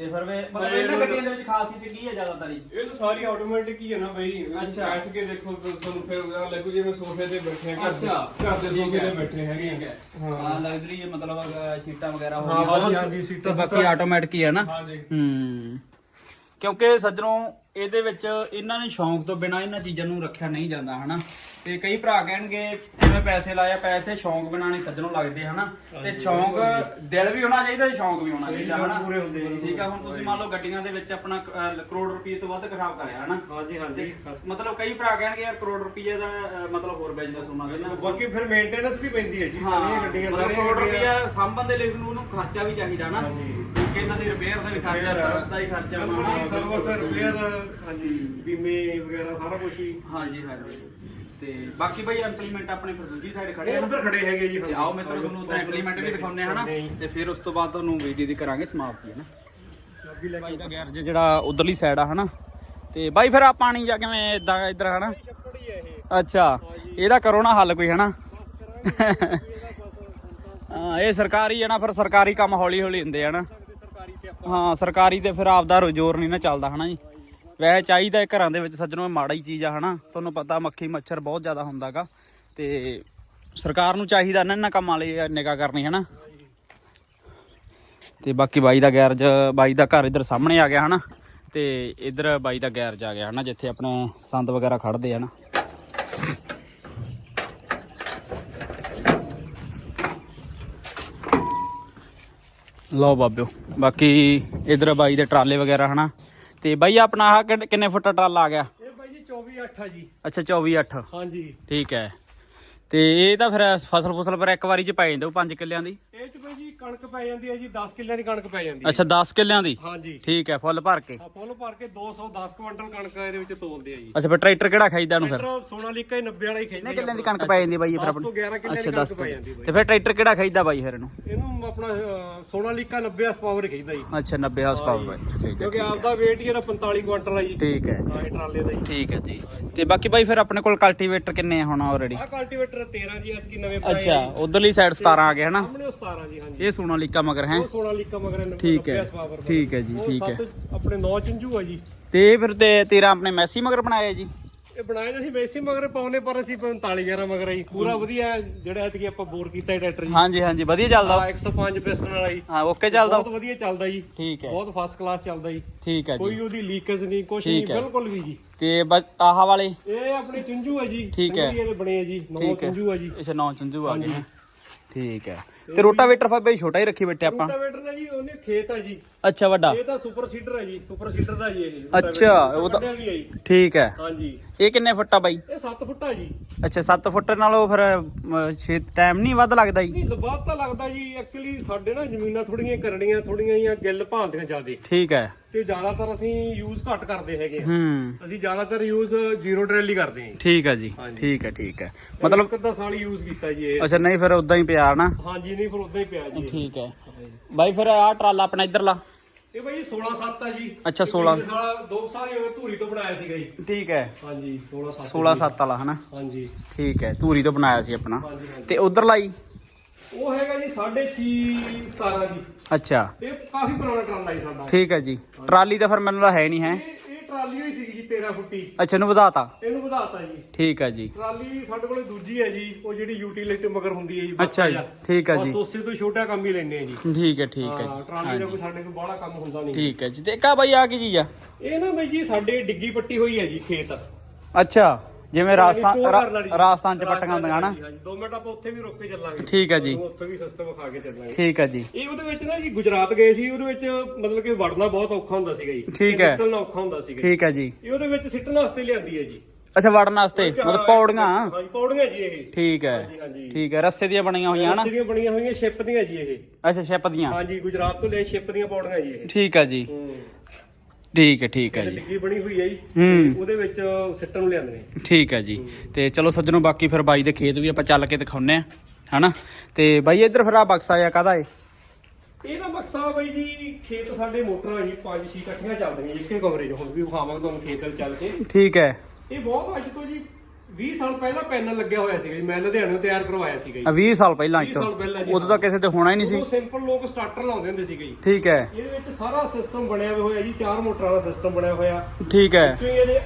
ਤੇ ਫਿਰ ਵੇ ਮਤਲਬ ਇਹਨਾਂ ਗੱਡੀਆਂ ਦੇ ਵਿੱਚ ਖਾਸੀਅਤ ਕੀ ਹੈ ਜ਼ਿਆਦਾਤਰ ਹੀ ਇਹ ਤਾਂ ਸਾਰੀ ਆਟੋਮੈਟਿਕ ਹੀ ਹੈ ਨਾ ਬਈ। ਅੱਛਾ। ਬੈਠ ਕੇ ਦੇਖੋ ਤੁਹਾਨੂੰ ਫਿਰ ਲੱਗੂ ਜਿਵੇਂ ਸੋਫੇ ਤੇ ਬੈਠੇ ਆ ਘਰ ਦੇ- ਅੱਛਾ। ਘਰ ਦੇ ਠੀਕ ਸੋਫੇ ਹੈ। ਤੇ ਬੈਠੇ ਹੈਗੇ ਠੀਕ ਹੈ। ਹਾਂ। ਹੈ ਮਤਲਬ ਅਹ, ਸੀਟਾਂ ਵਗੈਰਾ ਹੋ ਹਾਂ, ਗਈਆਂ। ਹਾਂਜੀ, ਹਾਂਜੀ, ਸੀਟਾਂ- ਤੇ ਬਾਕੀ ਆਟੋਮੈਟਿਕ ਹੀ ਹੈ ਨਾ। ਹਾਂ ਜੀ। ਹੂੰ। ਕਿਉਂਕਿ ਸੱਜਣੋਂ ਇਹਦੇ ਵਿੱਚ ਇਹਨਾਂ ਨੇ ਸ਼ੌਂਕ ਤੋਂ ਬਿਨਾ ਇਹਨਾਂ ਚੀਜ਼ਾਂ ਨੂੰ ਰੱਖਿਆ ਨਹੀਂ ਜਾਂਦਾ ਹਨਾ? ਤੇ ਕਈ ਭਰਾ ਕਹਿਣਗੇ ਜਿਵੇਂ ਪੈਸੇ ਲਾਇਆ ਪੈਸੇ ਸ਼ੌਂਕ ਬਿਨਾ ਨਹੀਂ ਸੱਜਣੋਂ ਲੱਗਦੇ ਹਨਾ? ਤੇ ਸ਼ੌਂਕ ਦਿਲ ਵੀ ਹੋਣਾ ਚਾਹੀਦਾ ਤੇ ਸ਼ੌਂਕ ਵੀ ਹੋਣਾ ਚਾਹੀਦਾ ਹਨਾ? ਪੂਰੇ ਹੁੰਦੇ। ਠੀਕ ਆ ਹੁਣ ਤੁਸੀਂ ਮੰਨ ਲਓ ਗੱਡੀਆਂ ਦੇ ਵਿੱਚ ਆਪਣਾ ਕਰੋੜ ਰੁਪਏ ਤੋਂ ਵੱਧ ਖਰਾਬ ਕਰਿਆ ਹਨਾ? ਹਾਂਜੀ ਹਾਂਜੀ। ਮਤਲਬ ਕਈ ਭਰਾ ਕਹਿਣਗੇ ਯਾਰ ਕਰੋੜ ਰੁਪਏ ਦਾ ਮਤਲਬ ਹੋਰ ਬਿਜ਼ਨਸ ਹੋਣਾ ਚਾਹੀਦਾ। ਬਾਕੀ ਫਿਰ ਮੇਨਟੇਨੈਂਸ ਵੀ ਪੈਂਦੀ ਹੈ ਜੀ ਹਾਂ ਸਾਰੀਆਂ ਗੱਡੀਆਂ ਮਤਲਬ ਕਰੋੜ ਰੁਪਏ ਸਾਂਭਣ ਦੇ ਲਈ ਉਹਨੂੰ ਖਰਚਾ ਵੀ ਚਾਹੀਦਾ ਨਾ ਹਾਂਜੀ। ਕਿ ਇਹਨਾਂ ਦੀ ਰਿਪੇਅਰ ਦਾ ਵੀ ਖਰਚਾ ਸਰਵਿਸ ਦਾ ਵੀ ਖਰਚਾ ਸਰਵਿਸ। ਰਿਪੇਅਰ ਹਾਂਜੀ ਬੀਮੇ ਵਗੈਰਾ ਸਾਰਾ ਕੁਝ ਹੀ। ਹਾਂਜੀ ਹਾਂਜੀ। ਤੇ ਬਾਕੀ ਭਾਈ ਇੰਪਲੀਮੈਂਟ ਆਪਣੇ ਫਿਰ ਦੂਜੀ ਸਾਈਡ ਖੜੇ ਆ ਨਾ। ਉੱਧਰ ਖੜੇ ਹੈਗੇ ਜੀ ਤੇ ਆਓ ਮਿੱਤਰੋ ਤੁਹਾਨੂੰ ਉਹਦਾ ਇੰਪਲੀਮੈਂਟ ਵੀ ਦਿਖਾਉਂਦੇ ਆ ਹਨਾ? ਤੇ ਫਿਰ ਉਸ ਤੋਂ ਬਾਅਦ ਤੁਹਾਨੂੰ ਵੀਡੀਓ ਦੀ ਕਰਾਂਗੇ ਸਮਾਪਤੀ ਹਨਾ? ਭਾਈ ਦਾ ਗੈਰਜ ਜਿਹੜਾ ਉਧਰਲੀ ਸਾਈਡ ਆ ਹਨਾ? ਤੇ ਬਾਈ ਫਿਰ ਆ ਪਾਣੀ ਜਾ ਕਿਵੇਂ ਇਦਾਂ ਇੱਧਰ ਹਨਾ? ਅੱਛਾ ਇਹਦਾ ਕਰੋ ਨਾ ਹੱਲ ਕੋਈ ਹਨਾ? ਹਾਂ ਇਹ ਸਰਕਾਰੀ ਹੈ ਨਾ ਫਿਰ ਸਰਕਾਰੀ ਕੰਮ ਹੌਲੀ ਹੌਲੀ ਹੁੰਦੇ ਆ ਨਾ ਹਾਂ ਸਰਕਾਰੀ ਤੇ ਫਿਰ ਆਪਦਾ ਜ਼ੋਰ ਨਹੀਂ ਨਾ ਚੱਲਦਾ ਹਨਾ ਜੀ? ਵੈਸੇ ਚਾਹੀਦਾ ਘਰਾਂ ਦੇ ਵਿੱਚ ਸੱਜਣੋਂ ਮਾੜਾ ਹੀ ਚੀਜ਼ ਆ, ਹਨਾ? ਤੁਹਾਨੂੰ ਪਤਾ ਮੱਖੀ, ਮੱਛਰ ਬਹੁਤ ਜ਼ਿਆਦਾ ਹੁੰਦਾਗਾ। ਤੇ ਸਰਕਾਰ ਨੂੰ ਚਾਹੀਦਾ ਨਾ ਇਹਨਾਂ ਕੰਮਾਂ ਲਈ ਨਿਗਾ ਕਰਨੀ, ਹਨਾ? ਤੇ ਬਾਕੀ ਬਾਈ ਦਾ ਗੈਰਜ, ਬਾਈ ਦਾ ਘਰ ਇੱਧਰ ਸਾਹਮਣੇ ਆ ਗਿਆ, ਹਨਾ? ਤੇ ਇੱਧਰ ਬਾਈ ਦਾ ਗੈਰਜ ਆ ਗਿਆ, ਹਨਾ? ਜਿੱਥੇ ਆਪਣੇ ਸੰਦ ਵਗੈਰਾ ਖੜਦੇ ਆ ਨਾ ਲਓ ਬਾਬਿਓ, ਬਾਕੀ ਇਧਰ ਬਾਈ ਦੇ ਟਰਾਲੇ ਵਗੈਰਾ, ਹਨਾ? ਤੇ ਬਾਈ ਆਪਣਾ ਆਹ ਕਿੰਨੇ- ਫੁੱਟ ਟਰਾਲਾ ਆ ਗਿਆ? ਇਹ ਬਾਈ ਜੀ 24 8 ਆ ਜੀ। ਅੱਛਾ 24 8 ਹਾਂਜੀ। ਠੀਕ ਹੈ। ਤੇ ਇਹ ਤਾਂ ਫਿਰ ਫਸਲ ਫੁਸਲ ਪਰ ਇੱਕ ਵਾਰੀ ਚ ਪੈ ਜਾਂਦੇ ਉਹ 5 ਕਿੱਲਿਆਂ ਦੀ। ਇਹ ਚ ਬਾਈ ਜੀ ਕਣਕ ਪੈ ਜਾਂਦੀ ਹੈ ਜੀ 10 ਕਿੱਲਿਆਂ ਦੀ ਕਣਕ ਪੈ ਜਾਂਦੀ ਹੈ। ਅੱਛਾ 10 ਕਿੱਲਿਆਂ ਦੀ? ਹਾਂਜੀ। ਠੀਕ ਹੈ ਫੁੱਲ ਭਰ ਕੇ। ਆ ਫੁੱਲ ਭਰ ਕੇ 210 ਕੁਇੰਟਲ ਕਣਕ ਇਹਦੇ ਵਿੱਚ ਤੋਲਦੇ ਆ ਜੀ। ਅੱਛਾ ਫਿਰ ਟਰੈਕਟਰ ਕਿਹੜਾ ਖਾਈਦਾ ਨੂੰ ਫਿਰ? ਟਰੈਕਟਰ ਸੋਨਾਲੀਕਾ ਹੀ 90 ਵਾਲਾ ਹੀ ਕਿੰਨੇ ਖਿੱਚਦਾ ਕਿੱਲਿਆਂ ਦੀ ਕਣਕ ਪੈ ਜਾਂਦੀ ਬਾਈ ਫਿਰ 10 ਆਪਣੀ? ਤੋਂ 11 ਕਿੱਲਿਆਂ ਅੱਛਾ ਦੀ 10 ਕਣਕ ਪੈ ਜਾਂਦੀ ਬਾਈ। ਤੇ ਫਿਰ ਟਰੈਕਟਰ ਕਿਹੜਾ ਖਾਈਦਾ ਬਾਈ ਫਿਰ ਇਹਨੂੰ? ਇਹਨੂੰ ਆਪਣਾ ਅਹ, ਸੋਨਾਲੀਕਾ 90 ਹਸ ਪਾਵਰ ਖਿੱਚਦਾ ਜੀ। ਅੱਛਾ 90 ਹਾਰਸ ਪਾਵਰ ਠੀਕ ਹੈ ਕਿਉਂਕਿ ਆਪਦਾ weight ਹੀ ਇਹਦਾ 45 ਕੁਇੰਟਲ ਆ ਜੀ। ਠੀਕ ਹੈ। ਹਾਂ ਇਹ ਟਰਾਲੇ ਦਾ ਜੀ ਠੀਕ ਹੈ ਜੀ। ਤੇ ਬਾਕੀ ਬਾਈ ਫਿਰ ਆਪਣੇ ਕੋਲ ਕਲਟੀਵੇਟਰ ਕਿੰਨੇ ਆ ਹੁਣ ਆਲਰੇਡੀ ਆਹ ਕਲਟੀਵੇਟਰ 13 ਜੀ ਐਤਕੀ ਨਵੇਂ ਪਾਏ ਅੱਛਾ ਉਧਰਲੀ ਸਾਈਡ 17 ਆ ਗਏ ਹਨਾ? ਸਾਹਮਣੇ ਉਹ 17 ਜੀ ਹਾਂਜੀ। ਇਹ ਸੋਨਾਲੀਕਾ ਮਗਰ ਹੈ? ਉਹ ਸੋਨਾਲੀਕਾ ਮਗਰ ਠੀਕ ਹੈ 90 ਹਸ ਪਾਵਰ ਠੀਕ ਹੈ ਜੀ ਠੀਕ ਹੈ। ਆਪਣੇ 9 ਚੰਜੂ ਆ ਜੀ। ਤੇ ਫਿਰ ਤੇ ਤੇਰਾ ਆਪਣੇ ਮੈਸੀ ਮਗਰ ਬਣਾਇਆ ਜੀ। ਇਹ ਬਣਾਏ ਤਾਂ ਬੇਸੀ ਮਗਰ ਪਾਉਨੇ ਪਰ ਅਸੀਂ 45 11 ਮਗਰ ਆ ਜੀ ਪੂਰਾ ਵਧੀਆ ਜਿਹੜਾ ਐਤਕੀ ਆਪਾਂ ਬੋਰ ਕੀਤਾ ਹੈ ਟਰੈਕਟਰ ਜੀ। ਹਾਂਜੀ ਹਾਂਜੀ ਵਧੀਆ ਚੱਲਦਾ। ਆ 105 ਪਿਸਟਨ ਵਾਲਾ ਜੀ। ਹਾਂ ਓਕੇ ਚੱਲਦਾ। ਬਹੁਤ ਵਧੀਆ ਚੱਲਦਾ ਜੀ। ਠੀਕ ਹੈ। ਬਹੁਤ ਫਸਟ ਕਲਾਸ ਚੱਲਦਾ ਜੀ। ਠੀਕ ਹੈ ਜੀ। ਕੋਈ ਉਹਦੀ ਲੀਕੇਜ ਨਹੀਂ ਕੁਛ ਨਹੀਂ ਠੀਕ ਹੈ। ਬਿਲਕੁਲ ਵੀ ਜੀ। ਤੇ ਬਸ ਆਹ ਵਾਲੇ? ਇਹ ਆਪਣੇ ਚੰਜੂ ਆ ਜੀ। ਠੀਕ ਹੈ। ਇਹਦੇ ਬਣੇ ਆ ਜੀ। ਨੌ ਠੀਕ ਹੈ ਜੀ। ਅੱਛਾ ਨੌ ਚੰਜੂ ਆ ਗਏ ਠੀਕ ਹੈ। ਤੇ ਰੋਟਾਵੇਟਰ ਫਾ ਬਈ ਛੋਟਾ ਹੀ ਰੱਖੀ ਬੈਠੇ ਆਪਾਂ। ਰੂਟਾਵੇਟਰ ਦਾ ਜੀ ਉਹਨੇ ਖੇਤ ਆ ਜੀ। ਅੱਛਾ ਵੱਡਾ। ਇਹ ਤਾਂ ਸੁਪਰ ਸੀਡਰ ਹੈ ਜੀ ਸੁਪਰ ਸੀਡਰ ਦਾ ਜੀ ਇਹ ਅੱਛਾ, ਉਹ ਤਾਂ- ਠੀਕ ਹੈ। ਹਾਂਜੀ। ਇਹ ਕਿੰਨੇ ਫੁੱਟ ਬਾਈ? ਇਹ 7 ਫੁੱਟ ਜੀ। ਅੱਛਾ 7 ਫੁੱਟ ਨਾਲੋਂ ਫਿਰ 6 ਟਾਈਮ ਨਹੀਂ ਵੱਧ ਲੱਗਦਾ ਜੀ? ਨਹੀਂ ਲਬਾਤ ਤਾਂ ਲੱਗਦਾ ਜੀ ਐਕਚੁਅਲੀ ਸਾਡੇ ਨਾ ਜ਼ਮੀਨਾਂ ਥੋੜੀਆਂ ਕਰੜੀਆਂ ਥੋੜੀਆਂ ਜਾਂ ਗਿੱਲ ਭਾਲਦੀਆਂ ਜ਼ਿਆਦੇ। ਠੀਕ ਹੈ। ਤੇ ਜ਼ਿਆਦਾਤਰ ਅਸੀਂ ਯੂਜ਼ ਘੱਟ ਕਰਦੇ ਹੈਗੇ। ਹੂੰ। ਅਸੀਂ ਜ਼ਿਆਦਾਤਰ ਯੂਜ਼ ਜ਼ੀਰੋ ਡਰੈਲ ਹੀ ਕਰਦੇ ਹਾਂ ਠੀਕ ਹੈ ਜੀ। ਠੀਕ ਹੈ ਠੀਕ ਹੈ। ਮਤਲਬ ਅੱਧਾ ਸਾਲ ਯੂਜ਼ ਕੀਤਾ ਜੀ ਇਹ। ਅੱਛਾ ਨਹੀਂ ਫਿਰ ਉਦਾਂ ਹੀ ਪਿਆ ਨਾ। ਹਾਂਜੀ ਨਹੀਂ ਫਿਰ ਉਦਾਂ ਹੀ ਪਿਆ ਜੀ ਇਹ। ਠੀਕ ਹੈ। ਬਾਈ ਫਿਰ ਆਹ ਟਰਾਲਾ ਆਪਣਾ ਇੱਧਰਲਾ ਇਹ ਬਾਈ 16 7 ਆ ਜੀ। ਅੱਛਾ 16 ਪਿਛਲੇ ਸਾਲ ਦੋ ਸਾਲ ਹੀ ਹੋਏ ਧੂਰੀ ਤੋਂ ਬਣਾਇਆ ਸੀਗਾ ਜੀ। ਠੀਕ ਹੈ। ਹਾਂਜੀ 16 7 16 7 ਵਾਲਾ ਹਨਾ? ਹਾਂਜੀ। ਠੀਕ ਹੈ ਧੂਰੀ ਤੋਂ ਬਣਾਇਆ ਸੀ ਆਪਣਾ। ਹਾਂਜੀ ਹਾਂਜੀ। ਤੇ ਉਧਰਲਾ ਹੀ ਉਹ ਹੈਗਾ ਜੀ 6.5 17 ਜੀ। ਅੱਛਾ। ਇਹ ਕਾਫੀ ਪੁਰਾਣਾ ਟਰਾਲਾ ਜੀ ਸਾਡਾ। ਠੀਕ ਹੈ ਜੀ। ਟਰਾਲੀ ਤਾਂ ਫਿਰ ਮੈਨੂੰ ਤਾਂ ਹੈ ਨਹੀਂ ਹੈ। ਇਹ ਇਹ ਟਰਾਲੀ ਹੋਈ ਸੀ ਜੀ 13 ਫੁੱਟੀ। ਅੱਛਾ ਇਹਨੂੰ ਵਧਾਤਾ? ਇਹਨੂੰ ਵਧਾਤਾ ਜੀ। ਠੀਕ ਹੈ ਜੀ। ਟਰਾਲੀ ਸਾਡੇ ਕੋਲੇ ਦੂਜੀ ਹੈ ਜੀ ਉਹ ਜਿਹੜੀ ਯੂਟਿਲਿਟੀ ਮਗਰ ਹੁੰਦੀ ਹੈ ਜੀ ਅੱਛਾ ਜੀ, ਠੀਕ ਹੈ ਜੀ। ਬਸ ਉਸੇ ਤੋਂ ਛੋਟਾ ਕੰਮ ਹੀ ਲੈਣੇ ਆ ਜੀ। ਠੀਕ ਹੈ ਠੀਕ ਹੈ ਹਾਂ ਜੀ ਟਰਾਲੀ ਦਾ ਕੋਈ ਸਾਡੇ ਕੋਲ ਬਾਹਲਾ ਕੰਮ ਹੁੰਦਾ ਨਹੀਂ। ਠੀਕ ਹੈ ਜੀ। ਤੇ ਕਾ ਬਾਈ ਆ ਕੀ ਚੀਜ਼ ਆ? ਇਹ ਨਾ ਬਈ ਜੀ ਸਾਡੇ ਡਿੱਗੀ ਪੱਟੀ ਹੋਈ ਹੈ ਜੀ ਖੇਤ। ਅੱਛਾ। ਜਿਵੇਂ ਰਾਜਸਥਾਨ ਰਾ- ਰਾਜਸਥਾਨ ਚ ਪੱਟੀਆਂ ਹੁੰਦੀਆਂ ਹਨਾ? ਹਾਂਜੀ, ਹਾਂਜੀ। ਦੋ ਮਿੰਟ ਆਪਾਂ ਉੱਥੇ ਵੀ ਰੁਕ ਕੇ ਚੱਲਾਂਗੇ। ਠੀਕ ਹੈ ਜੀ। ਤੁਹਾਨੂੰ ਉੱਥੇ ਵੀ ਸਿਸਟਮ ਵਿਖਾ ਕੇ ਚੱਲਾਂਗੇ। ਠੀਕ ਹੈ ਜੀ। ਇਹ ਉਹਦੇ ਵਿੱਚ ਨਾ ਜੀ ਗੁਜਰਾਤ ਗਏ ਸੀ ਉਹਦੇ ਵਿੱਚ ਮਤਲਬ ਕਿ ਵੜਨਾ ਬਹੁਤ ਔਖਾ ਹੁੰਦਾ ਸੀਗਾ ਜੀ। ਠੀਕ ਹੈ। ਨਿਕਲਣਾ ਔਖਾ ਹੁੰਦਾ ਸੀਗਾ ਠੀਕ ਹੈ ਜੀ। ਇਹ ਉਹਦੇ ਵਿੱਚ ਸਿੱਟਣ ਵਾਸਤੇ ਲਿਆਂਦੀ ਹੈ ਜੀ। ਅੱਛਾ ਵੜਨ ਵਾਸਤੇ ਮਤਲਬ ਪੌੜੀਆਂ? ਹਾਂਜੀ ਪੌੜੀਆਂ ਜੀ ਇਹ। ਠੀਕ ਹੈ। ਹਾਂਜੀ ਠੀਕ ਹੈ ਰੱਸੇ ਦੀਆਂ ਬਣੀਆਂ ਹੋਈਆਂ ਹਨਾ? ਜਿਹੜੀਆਂ ਬਣੀਆਂ ਹੋਈਆਂ ਸ਼ਿਪ ਦੀਆਂ ਜੀ ਇਹ। ਅੱਛਾ ਸ਼ਿਪ ਦੀਆਂ। ਹਾਂਜੀ ਗੁਜਰਾਤ ਤੋਂ ਲੈ ਸ਼ਿਪ ਦੀਆਂ ਪੌੜੀਆਂ ਜੀ ਇਹ। ਠੀਕ ਹੈ ਜੀ। ਹੂੰ। ਠੀਕ ਹੈ ਠੀਕ ਹੈ ਇਹ ਜੀ। ਡਿੱਗੀ ਬਣੀ ਹੋਈ ਹੈ ਜੀ। ਹੂੰ। ਉਹਦੇ ਵਿੱਚ ਸਿੱਟਣ ਨੂੰ ਲਿਆਂਦੇ ਨੇ। ਠੀਕ ਹੈ ਜੀ। ਤੇ ਚਲੋ ਸੱਜਣੋ ਬਾਕੀ ਫਿਰ ਬਾਈ ਦੇ ਖੇਤ ਵੀ ਆਪਾਂ ਚੱਲ ਕੇ ਦਿਖਾਉਨੇ ਆ ਹਨਾ? ਤੇ ਬਾਈ ਇੱਧਰ ਫਿਰ ਆ ਬਕਸਾ ਆ ਕਾਦਾ ਏ? ਇਹਦਾ ਮਕਸਦ ਬਈ ਜੀ ਖੇਤ ਸਾਡੇ ਮੋਟਰਾਂ ਜੀ ਪੰਜ ਛੇ ਇਕੱਠੀਆਂ ਚੱਲਦੀਆਂ ਜੀ ਇੱਕੇ ਕਮਰੇ 'ਚ। ਹੁਣ ਵੀ ਵਿਖਾਵਾਂਗੇ ਤੁਹਾਨੂੰ ਖੇਤ ਵੱਲ ਚੱਲ ਕੇ। ਠੀਕ ਹੈ। ਇਹ ਬਹੁਤ ਅੱਜ ਤੋਂ ਜੀ 20 ਸਾਲ ਪਹਿਲਾਂ ਪੈਨਲ ਲੱਗਿਆ ਹੋਇਆ ਸੀਗਾ ਜੀ ਮੈਂ ਲੁਧਿਆਣੇ ਤੋਂ ਤਿਆਰ ਕਰਵਾਇਆ ਸੀਗਾ ਜੀ। ਆ 20 ਸਾਲ ਪਹਿਲਾਂ 20 ਇੱਥੋਂ। ਸਾਲ ਪਹਿਲਾਂ ਜੀ ਉਦੋਂ ਤਾਂ ਕਿਸੇ ਤੇ ਹੋਣਾ ਹੀ ਨਹੀਂ ਸੀ। ਉਹ ਸਿੰਪਲ ਲੋਕ ਸਟਾਰਟਰ ਲਾਉਂਦੇ ਹੁੰਦੇ ਸੀਗੇ ਜੀ। ਠੀਕ ਹੈ। ਇਹਦੇ ਵਿੱਚ ਸਾਰਾ ਸਿਸਟਮ ਬਣਿਆ ਹੋਇਆ ਜੀ ਚਾਰ ਮੋਟਰਾਂ ਦਾ ਸਿਸਟਮ ਬਣਿਆ ਹੋਇਆ। ਠੀਕ ਹੈ। ਕਿਉਂ ਇਹਦੇ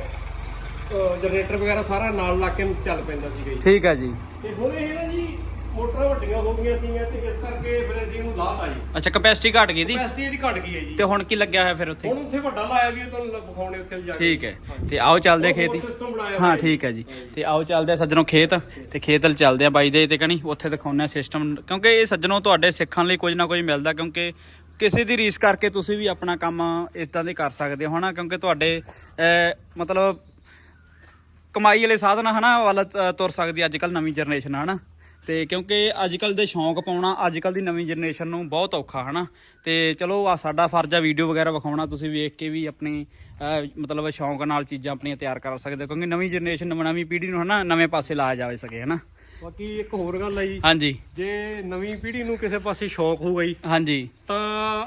ਜਨਰੇਟਰ ਵਗੈਰਾ ਸਾਰਾ ਨਾਲ ਲਾ ਕੇ ਚੱਲ ਪੈਂਦਾ ਸੀਗਾ ਜੀ। ਠੀਕ ਹੈ ਜੀ। ਤੇ ਹੁਣ ਇਹ ਨਾ ਜੀ ਮੋਟਰਾਂ ਵੱਡੀਆਂ ਹੋ ਗਈਆਂ ਸੀਗੀਆਂ ਤੇ ਇਸ ਕਰਕੇ ਫਿਰ ਅਸੀਂ ਇਹਨੂੰ ਲਾਤਾ ਜੀ। ਅੱਛਾ ਕਪੈਸਿਟੀ ਘਟ ਗਈ ਦੀ ਕੈਪੈਸਿਟੀ ਇਹਦੀ ਘਟ ਗਈ ਹੈ ਜੀ। ਤੇ ਹੁਣ ਕੀ ਲੱਗਿਆ ਹੋਇਆ ਫਿਰ ਉੱਥੇ? ਹੁਣ ਉੱਥੇ ਵੱਡਾ ਲਾਇਆ ਵੀ ਤੁਹਾਨੂੰ ਵਿਖਾਉਣੇ ਉੱਥੇ ਜਾ ਕੇ। ਠੀਕ ਹੈ। ਤੇ ਆਓ ਚੱਲਦੇ ਖੇਤ। ਹੀ ਸਿਸਟਮ ਬਣਾਇਆ ਹਾਂ ਠੀਕ ਹੈ ਜੀ। ਤੇ ਆਓ ਚੱਲਦੇ ਆ ਸੱਜਣੋ ਖੇਤ। ਤੇ ਖੇਤ ਵੱਲ ਚੱਲਦੇ ਆ ਬਾਈ ਦੇ ਤੇ ਕਣੀ ਉੱਥੇ ਦਿਖਾਉਂਦੇ ਆ ਸਿਸਟਮ ਕਿਉਂਕਿ ਇਹ ਸੱਜਣੋ ਤੁਹਾਡੇ ਸਿੱਖਣ ਲਈ ਕੁਝ ਨਾ ਕੁਝ ਮਿਲਦਾ ਕਿਉਂਕਿ ਕਿਸੇ ਦੀ ਰੀਸ ਕਰਕੇ ਤੁਸੀਂ ਵੀ ਆਪਣਾ ਕੰਮ ਇਦਾਂ ਦੇ ਕਰ ਸਕਦੇ ਹੋ ਹਨਾ? ਕਿਉਂਕਿ ਤੁਹਾਡੇ ਅਹ, ਮਤਲਬ ਕਮਾਈ ਵਾਲੇ ਸਾਧਨ ਹਨਾ ਵੱਲ ਤ- ਤੁਰ ਸਕਦੀ ਅੱਜ ਕੱਲ ਨਵੀਂ ਜਨਰੇਸ਼ਨ ਹਨਾ? ਤੇ ਕਿਉਂਕਿ ਅੱਜ ਕੱਲ ਦੇ ਸ਼ੌਂਕ ਪਾਉਣਾ ਅੱਜ ਕੱਲ ਦੀ ਨਵੀਂ ਜਨਰੇਸ਼ਨ ਨੂੰ ਬਹੁਤ ਔਖਾ ਹਨਾ? ਤੇ ਚਲੋ ਆ ਸਾਡਾ ਫਰਜ਼ ਆ ਵੀਡੀਓ ਵਗੈਰਾ ਵਿਖਾਉਣਾ ਤੁਸੀਂ ਵੇਖ ਕੇ ਵੀ ਆਪਣੀ ਮਤਲਬ ਸ਼ੌਂਕ ਨਾਲ ਚੀਜ਼ਾਂ ਆਪਣੀਆਂ ਤਿਆਰ ਕਰ ਸਕਦੇ ਹੋ ਕਿਉਂਕਿ ਨਵੀਂ ਜਨਰੇਸ਼ਨ ਨਵੀਂ ਪੀੜ੍ਹੀ ਨੂੰ ਹਨਾ ਨਵੇਂ ਪਾਸੇ ਲਾਇਆ ਜਾਵੇ ਸਕੇ ਹਨਾ? ਬਾਕੀ ਇੱਕ ਹੋਰ ਗੱਲ ਹੈ ਜੀ। ਹਾਂਜੀ। ਜੇ ਨਵੀਂ ਪੀੜ੍ਹੀ ਨੂੰ ਕਿਸੇ ਪਾਸੇ ਸ਼ੌਂਕ ਹੋਊਗਾ ਜੀ ਹਾਂਜੀ। ਤਾਂ